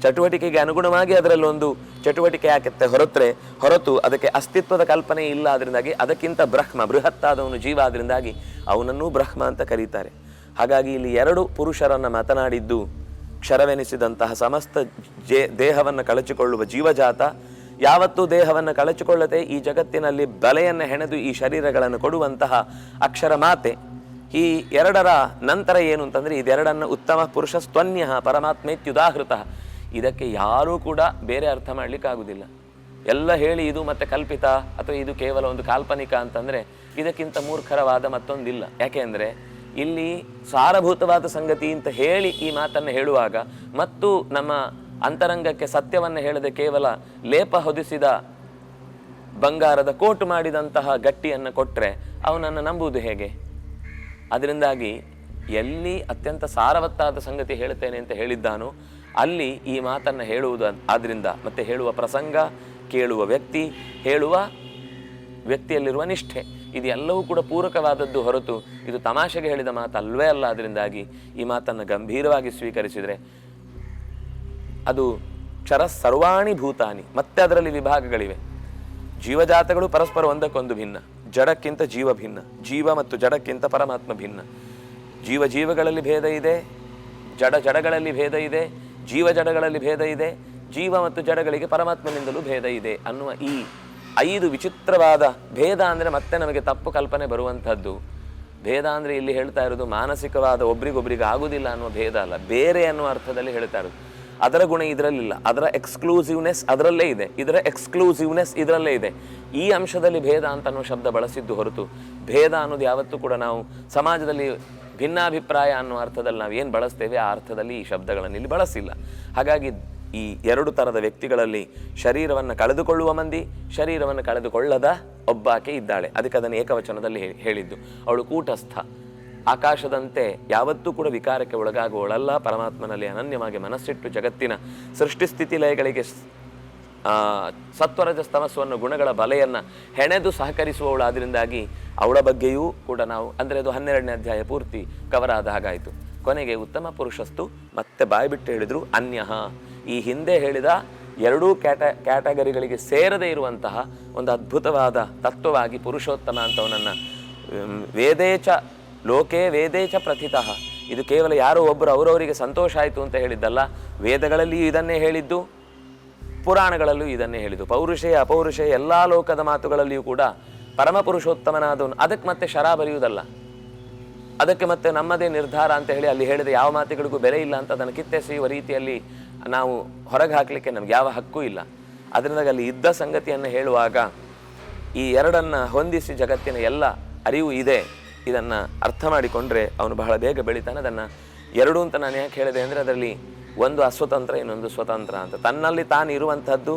ಚಟುವಟಿಕೆಗೆ ಅನುಗುಣವಾಗಿ ಅದರಲ್ಲೊಂದು ಚಟುವಟಿಕೆ ಆಗುತ್ತೆ ಹೊರತ್ರೆ, ಹೊರತು ಅದಕ್ಕೆ ಅಸ್ತಿತ್ವದ ಕಲ್ಪನೆ ಇಲ್ಲ ಅದರಿಂದಾಗಿ ಅದಕ್ಕಿಂತ ಬ್ರಹ್ಮ, ಬೃಹತ್ತಾದವನು ಜೀವ ಅದರಿಂದಾಗಿ ಅವನನ್ನೂ ಬ್ರಹ್ಮ ಅಂತ ಕರೀತಾರೆ. ಹಾಗಾಗಿ ಇಲ್ಲಿ ಎರಡು ಪುರುಷರನ್ನು ಮಾತನಾಡಿದ್ದು ಕ್ಷರವೆನಿಸಿದಂತಹ ಸಮಸ್ತ ಜೇ, ದೇಹವನ್ನು ಕಳಚಿಕೊಳ್ಳುವ ಜೀವಜಾತ, ಯಾವತ್ತೂ ದೇಹವನ್ನು ಕಳಚಿಕೊಳ್ಳದೆ ಈ ಜಗತ್ತಿನಲ್ಲಿ ಬಲೆಯನ್ನು ಹೆಣೆದು ಈ ಶರೀರಗಳನ್ನು ಕೊಡುವಂತಹ ಅಕ್ಷರ ಮಾತೆ. ಈ ಎರಡರ ನಂತರ ಏನು ಅಂತಂದರೆ ಇದೆರಡನ್ನು ಉತ್ತಮ ಪುರುಷ ಸ್ತನ್ಯ ಪರಮಾತ್ಮೇತ್ಯುದಾಹೃತ. ಇದಕ್ಕೆ ಯಾರೂ ಕೂಡ ಬೇರೆ ಅರ್ಥ ಮಾಡಲಿಕ್ಕಾಗುವುದಿಲ್ಲ ಎಲ್ಲ ಹೇಳಿ ಇದು ಮತ್ತೆ ಕಲ್ಪಿತ, ಅಥವಾ ಇದು ಕೇವಲ ಒಂದು ಕಾಲ್ಪನಿಕ ಅಂತಂದರೆ ಇದಕ್ಕಿಂತ ಮೂರ್ಖರವಾದ ಮತ್ತೊಂದಿಲ್ಲ. ಯಾಕೆ ಅಂದ್ರೆ ಇಲ್ಲಿ ಸಾರಭೂತವಾದ ಸಂಗತಿ ಅಂತ ಹೇಳಿ ಈ ಮಾತನ್ನು ಹೇಳುವಾಗ ಮತ್ತು ನಮ್ಮ ಅಂತರಂಗಕ್ಕೆ ಸತ್ಯವನ್ನು ಹೇಳದೆ ಕೇವಲ ಲೇಪ ಹೊದಿಸಿದ ಬಂಗಾರದ ಕೋಟು ಮಾಡಿದಂತಹ ಗಟ್ಟಿಯನ್ನು ಕೊಟ್ಟರೆ ಅವನನ್ನು ನಂಬುವುದು ಹೇಗೆ? ಅದರಿಂದಾಗಿ ಎಲ್ಲಿ ಅತ್ಯಂತ ಸಾರವತ್ತಾದ ಸಂಗತಿ ಹೇಳ್ತೇನೆ ಅಂತ ಹೇಳಿದ್ದಾನೋ ಅಲ್ಲಿ ಈ ಮಾತನ್ನು ಹೇಳುವುದು ಆದ್ದರಿಂದ ಮತ್ತೆ ಹೇಳುವ ಪ್ರಸಂಗ, ಕೇಳುವ ವ್ಯಕ್ತಿ, ಹೇಳುವ ವ್ಯಕ್ತಿಯಲ್ಲಿರುವ ನಿಷ್ಠೆ. ಇದು ಎಲ್ಲವೂ ಕೂಡ ಪೂರಕವಾದದ್ದು ಹೊರತು ಇದು ತಮಾಷೆಗೆ ಹೇಳಿದ ಮಾತು ಅಲ್ವೇ ಅಲ್ಲ. ಅದರಿಂದಾಗಿ ಈ ಮಾತನ್ನು ಗಂಭೀರವಾಗಿ ಸ್ವೀಕರಿಸಿದರೆ ಅದು ಕ್ಷರ ಸರ್ವಾಣಿ ಭೂತಾನಿ. ಮತ್ತೆ ಅದರಲ್ಲಿ ವಿಭಾಗಗಳಿವೆ. ಜೀವಜಾತಗಳು ಪರಸ್ಪರ ಒಂದಕ್ಕೊಂದು ಭಿನ್ನ. ಜಡಕ್ಕಿಂತ ಜೀವ ಭಿನ್ನ. ಜೀವ ಮತ್ತು ಜಡಕ್ಕಿಂತ ಪರಮಾತ್ಮ ಭಿನ್ನ. ಜೀವ ಜೀವಗಳಲ್ಲಿ ಭೇದ ಇದೆ, ಜಡ ಜಡಗಳಲ್ಲಿ ಭೇದ ಇದೆ, ಜೀವ ಜಡಗಳಲ್ಲಿ ಭೇದ ಇದೆ, ಜೀವ ಮತ್ತು ಜಡಗಳಿಗೆ ಪರಮಾತ್ಮನಿಂದಲೂ ಭೇದ ಇದೆ ಅನ್ನುವ ಈ ಐದು ವಿಚಿತ್ರವಾದ ಭೇದ ಅಂದರೆ ಮತ್ತೆ ನಮಗೆ ತಪ್ಪು ಕಲ್ಪನೆ ಬರುವಂಥದ್ದು. ಭೇದ ಅಂದರೆ ಇಲ್ಲಿ ಹೇಳ್ತಾ ಇರೋದು ಮಾನಸಿಕವಾದ ಒಬ್ರಿಗೊಬ್ರಿಗೆ ಆಗೋದಿಲ್ಲ ಅನ್ನೋ ಭೇದ ಅಲ್ಲ, ಬೇರೆ ಅನ್ನೋ ಅರ್ಥದಲ್ಲಿ ಹೇಳ್ತಾ ಇರೋದು. ಅದರ ಗುಣ ಇದರಲ್ಲಿಲ್ಲ, ಅದರ ಎಕ್ಸ್ಕ್ಲೂಸಿವ್ನೆಸ್ ಅದರಲ್ಲೇ ಇದೆ, ಇದರ ಎಕ್ಸ್ಕ್ಲೂಸಿವ್ನೆಸ್ ಇದರಲ್ಲೇ ಇದೆ. ಈ ಅಂಶದಲ್ಲಿ ಭೇದ ಅಂತ ಅನ್ನೋ ಶಬ್ದ ಬಳಸಿದ್ದು ಹೊರತು ಭೇದ ಅನ್ನೋದು ಯಾವತ್ತೂ ಕೂಡ ನಾವು ಸಮಾಜದಲ್ಲಿ ಭಿನ್ನಾಭಿಪ್ರಾಯ ಅನ್ನೋ ಅರ್ಥದಲ್ಲಿ ನಾವು ಏನು ಬಳಸ್ತೇವೆ ಆ ಅರ್ಥದಲ್ಲಿ ಈ ಶಬ್ದಗಳನ್ನು ಇಲ್ಲಿ ಬಳಸಿಲ್ಲ. ಹಾಗಾಗಿ ಈ ಎರಡು ಥರದ ವ್ಯಕ್ತಿಗಳಲ್ಲಿ ಶರೀರವನ್ನು ಕಳೆದುಕೊಳ್ಳುವ ಮಂದಿ, ಶರೀರವನ್ನು ಕಳೆದುಕೊಳ್ಳದ ಒಬ್ಬಾಕೆ ಇದ್ದಾಳೆ. ಅದಕ್ಕೆ ಅದನ್ನು ಏಕವಚನದಲ್ಲಿ ಹೇಳಿದ್ದು. ಅವಳು ಕೂಟಸ್ಥ. ಆಕಾಶದಂತೆ ಯಾವತ್ತೂ ಕೂಡ ವಿಕಾರಕ್ಕೆ ಒಳಗಾಗುವವಳಲ್ಲ ಪರಮಾತ್ಮನಲ್ಲಿ ಅನನ್ಯವಾಗಿ ಮನಸ್ಸಿಟ್ಟು ಜಗತ್ತಿನ ಸೃಷ್ಟಿಸ್ಥಿತಿ ಲಯಗಳಿಗೆ ಸತ್ವರಜ ಸ್ತಮಸ್ವನ್ನು ಗುಣಗಳ ಬಲೆಯನ್ನು ಹೆಣೆದು ಸಹಕರಿಸುವವಳು ಆದ್ದರಿಂದಾಗಿ ಅವಳ ಬಗ್ಗೆಯೂ ಕೂಡ ನಾವು, ಅಂದರೆ ಅದು ಹನ್ನೆರಡನೇ ಅಧ್ಯಾಯ ಪೂರ್ತಿ ಕವರ್ ಆದ ಹಾಗಾಯಿತು. ಕೊನೆಗೆ ಉತ್ತಮ ಪುರುಷಸ್ತು, ಮತ್ತೆ ಬಾಯ್ಬಿಟ್ಟು ಹೇಳಿದರು ಅನ್ಯಃ ಈ ಹಿಂದೆ ಹೇಳಿದ ಎರಡೂ ಕ್ಯಾಟ, ಕ್ಯಾಟಗರಿಗಳಿಗೆ ಸೇರದೇ ಇರುವಂತಹ ಒಂದು ಅದ್ಭುತವಾದ ತತ್ವವಾಗಿ ಪುರುಷೋತ್ತಮ ಅಂತವನನ್ನು ವೇದೇಚ, ಲೋಕೇ ವೇದೇಚ ಪ್ರಥಿತಃ. ಇದು ಕೇವಲ ಯಾರೋ ಒಬ್ಬರು ಅವರವರಿಗೆ ಸಂತೋಷ ಆಯಿತು ಅಂತ ಹೇಳಿದ್ದಲ್ಲ, ವೇದಗಳಲ್ಲಿಯೂ ಇದನ್ನೇ ಹೇಳಿದ್ದು ಪುರಾಣಗಳಲ್ಲೂ ಇದನ್ನೇ ಹೇಳಿದ್ದು. ಪೌರುಷೇ, ಅಪೌರುಷೇ, ಎಲ್ಲ ಲೋಕದ ಮಾತುಗಳಲ್ಲಿಯೂ ಕೂಡ ಪರಮ ಪುರುಷೋತ್ತಮನಾದವನು. ಅದಕ್ಕೆ ಮತ್ತೆ ಶರ ಬರೆಯುವುದಲ್ಲ. ಅದಕ್ಕೆ ಮತ್ತೆ ನಮ್ಮದೇ ನಿರ್ಧಾರ ಅಂತ ಹೇಳಿ ಅಲ್ಲಿ ಹೇಳಿದ ಯಾವ ಮಾತುಗಳಿಗೂ ಬೆಲೆ ಇಲ್ಲ ಅಂತ ಅದನ್ನು ಕಿತ್ತೆಸೆಯುವ ರೀತಿಯಲ್ಲಿ ನಾವು ಹೊರಗೆ ಹಾಕಲಿಕ್ಕೆ ನಮ್ಗೆ ಯಾವ ಹಕ್ಕೂ ಇಲ್ಲ. ಅದರಿಂದ ಅಲ್ಲಿ ಇದ್ದ ಸಂಗತಿಯನ್ನು ಹೇಳುವಾಗ ಈ ಎರಡನ್ನು ಹೊಂದಿಸಿ ಜಗತ್ತಿನ ಎಲ್ಲ ಅರಿವು ಇದೆ. ಇದನ್ನು ಅರ್ಥ ಮಾಡಿಕೊಂಡ್ರೆ ಅವನು ಬಹಳ ಬೇಗ ಬೆಳಿತಾನೆ. ಅದನ್ನು ಎರಡು ಅಂತ ನಾನು ಯಾಕೆ ಹೇಳಿದೆ ಅಂದರೆ ಅದರಲ್ಲಿ ಒಂದು ಅಸ್ವತಂತ್ರ, ಇನ್ನೊಂದು ಸ್ವತಂತ್ರ ಅಂತ. ತನ್ನಲ್ಲಿ ತಾನು ಇರುವಂಥದ್ದು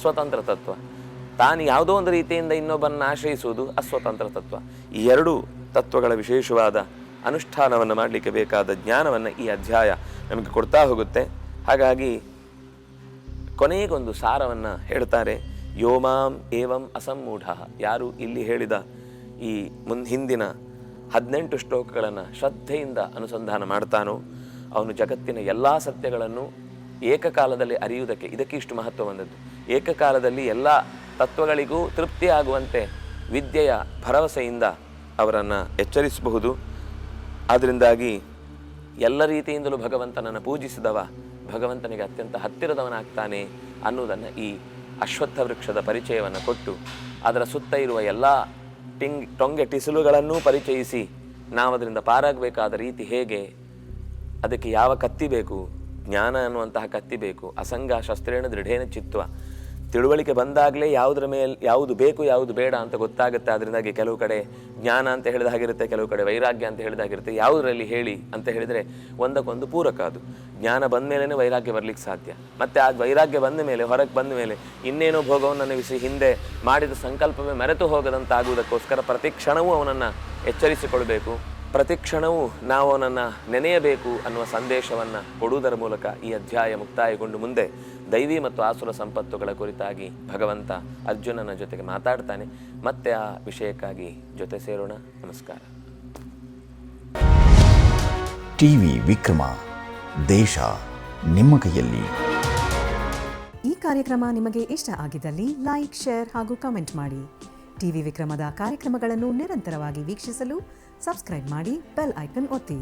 ಸ್ವತಂತ್ರ ತತ್ವ. ತಾನು ಯಾವುದೋ ಒಂದು ರೀತಿಯಿಂದ ಇನ್ನೊಬ್ಬನ್ನು ಆಶ್ರಯಿಸುವುದು ಅಸ್ವತಂತ್ರ ತತ್ವ. ಈ ಎರಡು ತತ್ವಗಳ ವಿಶೇಷವಾದ ಅನುಷ್ಠಾನವನ್ನು ಮಾಡಲಿಕ್ಕೆ ಬೇಕಾದ ಜ್ಞಾನವನ್ನು ಈ ಅಧ್ಯಾಯ ನಮಗೆ ಕೊಡ್ತಾ ಹೋಗುತ್ತೆ. ಹಾಗಾಗಿ ಕೊನೆಗೊಂದು ಸಾರವನ್ನು ಹೇಳ್ತಾರೆ, ಯೋಮಾಂ ಏವಂ ಅಸಮ್ಮೂಢ. ಯಾರು ಇಲ್ಲಿ ಹೇಳಿದ ಈ ಮುನ್ ಹಿಂದಿನ ಹದಿನೆಂಟು ಶ್ಲೋಕಗಳನ್ನು ಶ್ರದ್ಧೆಯಿಂದ ಅನುಸಂಧಾನ ಮಾಡ್ತಾನೋ, ಅವನು ಜಗತ್ತಿನ ಎಲ್ಲ ಸತ್ಯಗಳನ್ನು ಏಕಕಾಲದಲ್ಲಿ ಅರಿಯುವುದಕ್ಕೆ ಇದಕ್ಕೆ ಇಷ್ಟು ಮಹತ್ವ ಬಂದದ್ದು. ಏಕಕಾಲದಲ್ಲಿ ಎಲ್ಲ ತತ್ವಗಳಿಗೂ ತೃಪ್ತಿಯಾಗುವಂತೆ ವಿದ್ಯೆಯ ಭರವಸೆಯಿಂದ ಅವರನ್ನು ಎಚ್ಚರಿಸಬಹುದು. ಆದ್ದರಿಂದಾಗಿ ಎಲ್ಲ ರೀತಿಯಿಂದಲೂ ಭಗವಂತನನ್ನು ಪೂಜಿಸಿದವ ಭಗವಂತನಿಗೆ ಅತ್ಯಂತ ಹತ್ತಿರದವನಾಗ್ತಾನೆ ಅನ್ನುವುದನ್ನು ಈ ಅಶ್ವತ್ಥ ವೃಕ್ಷದ ಪರಿಚಯವನ್ನು ಕೊಟ್ಟು ಅದರ ಸುತ್ತ ಇರುವ ಎಲ್ಲ ಟಿಂಗ್ ಟೊಂಗೆ ಟಿಸಿಲುಗಳನ್ನೂ ಪರಿಚಯಿಸಿ ನಾವು ಅದರಿಂದ ಪಾರಾಗಬೇಕಾದ ರೀತಿ ಹೇಗೆ ಅದಕ್ಕೆ ಯಾವ ಕತ್ತಿ ಬೇಕು, ಜ್ಞಾನ ಅನ್ನುವಂತಹ ಕತ್ತಿ ಬೇಕು ಅಸಂಗ ಶಸ್ತ್ರೇಣ, ದೃಢೇನ ಚಿತ್ವ ತಿಳುವಳಿಕೆ ಬಂದಾಗಲೇ ಯಾವುದರ ಮೇಲೆ, ಯಾವುದು ಬೇಕು, ಯಾವುದು ಬೇಡ ಅಂತ ಗೊತ್ತಾಗುತ್ತೆ. ಅದರಿಂದಾಗಿ ಕೆಲವು ಕಡೆ ಜ್ಞಾನ ಅಂತ ಹೇಳಿದಾಗಿರುತ್ತೆ ಕೆಲವು ಕಡೆ ವೈರಾಗ್ಯ ಅಂತ ಹೇಳಿದಾಗಿರುತ್ತೆ ಯಾವುದರಲ್ಲಿ ಹೇಳಿ ಅಂತ ಹೇಳಿದರೆ ಒಂದಕ್ಕೊಂದು ಪೂರಕ ಅದು. ಜ್ಞಾನ ಬಂದ ಮೇಲೇ ವೈರಾಗ್ಯ ಬರಲಿಕ್ಕೆ ಸಾಧ್ಯ. ಮತ್ತು ಆ ವೈರಾಗ್ಯ ಬಂದ ಮೇಲೆ, ಹೊರಗೆ ಬಂದ ಮೇಲೆ ಇನ್ನೇನೋ ಭೋಗವನ್ನು ವಿಷಯ ಹಿಂದೆ ಮಾಡಿದ ಸಂಕಲ್ಪವೇ ಮರೆತು ಹೋಗದಂತಾಗುವುದಕ್ಕೋಸ್ಕರ ಪ್ರತಿ ಕ್ಷಣವೂ ಅವನನ್ನು ಎಚ್ಚರಿಸಿಕೊಳ್ಬೇಕು. ಪ್ರತಿ ಕ್ಷಣವೂ ನಾವು ಅವನನ್ನು ನೆನೆಯಬೇಕು ಅನ್ನುವ ಸಂದೇಶವನ್ನು ಕೊಡುವುದರ ಮೂಲಕ ಈ ಅಧ್ಯಾಯ ಮುಕ್ತಾಯಗೊಂಡು ಮುಂದೆ ದೈವಿ ಮತ್ತು ಆಸುರ ಸಂಪತ್ತುಗಳ ಕುರಿತಾಗಿ ಭಗವಂತ ಅರ್ಜುನನ ಜೊತೆಗೆ ಮಾತಾಡ್ತಾನೆ. ಮತ್ತೆ ಆ ವಿಷಯಕ್ಕಾಗಿ ಜೊತೆ ಸೇರೋಣ. ನಮಸ್ಕಾರ. ಟಿವಿ ವಿಕ್ರಮ ದೇಶ ನಿಮ್ಮ ಕೈಯಲ್ಲಿ. ಈ ಕಾರ್ಯಕ್ರಮ ನಿಮಗೆ ಇಷ್ಟ ಆಗಿದ್ದಲ್ಲಿ ಲೈಕ್ ಶೇರ್ ಹಾಗೂ ಕಮೆಂಟ್ ಮಾಡಿ. ಟಿವಿ ವಿಕ್ರಮದ ಕಾರ್ಯಕ್ರಮಗಳನ್ನು ನಿರಂತರವಾಗಿ ವೀಕ್ಷಿಸಲು ಸಬ್ಸ್ಕ್ರೈಬ್ ಮಾಡಿ ಬೆಲ್ ಐಕನ್ ಒತ್ತಿ.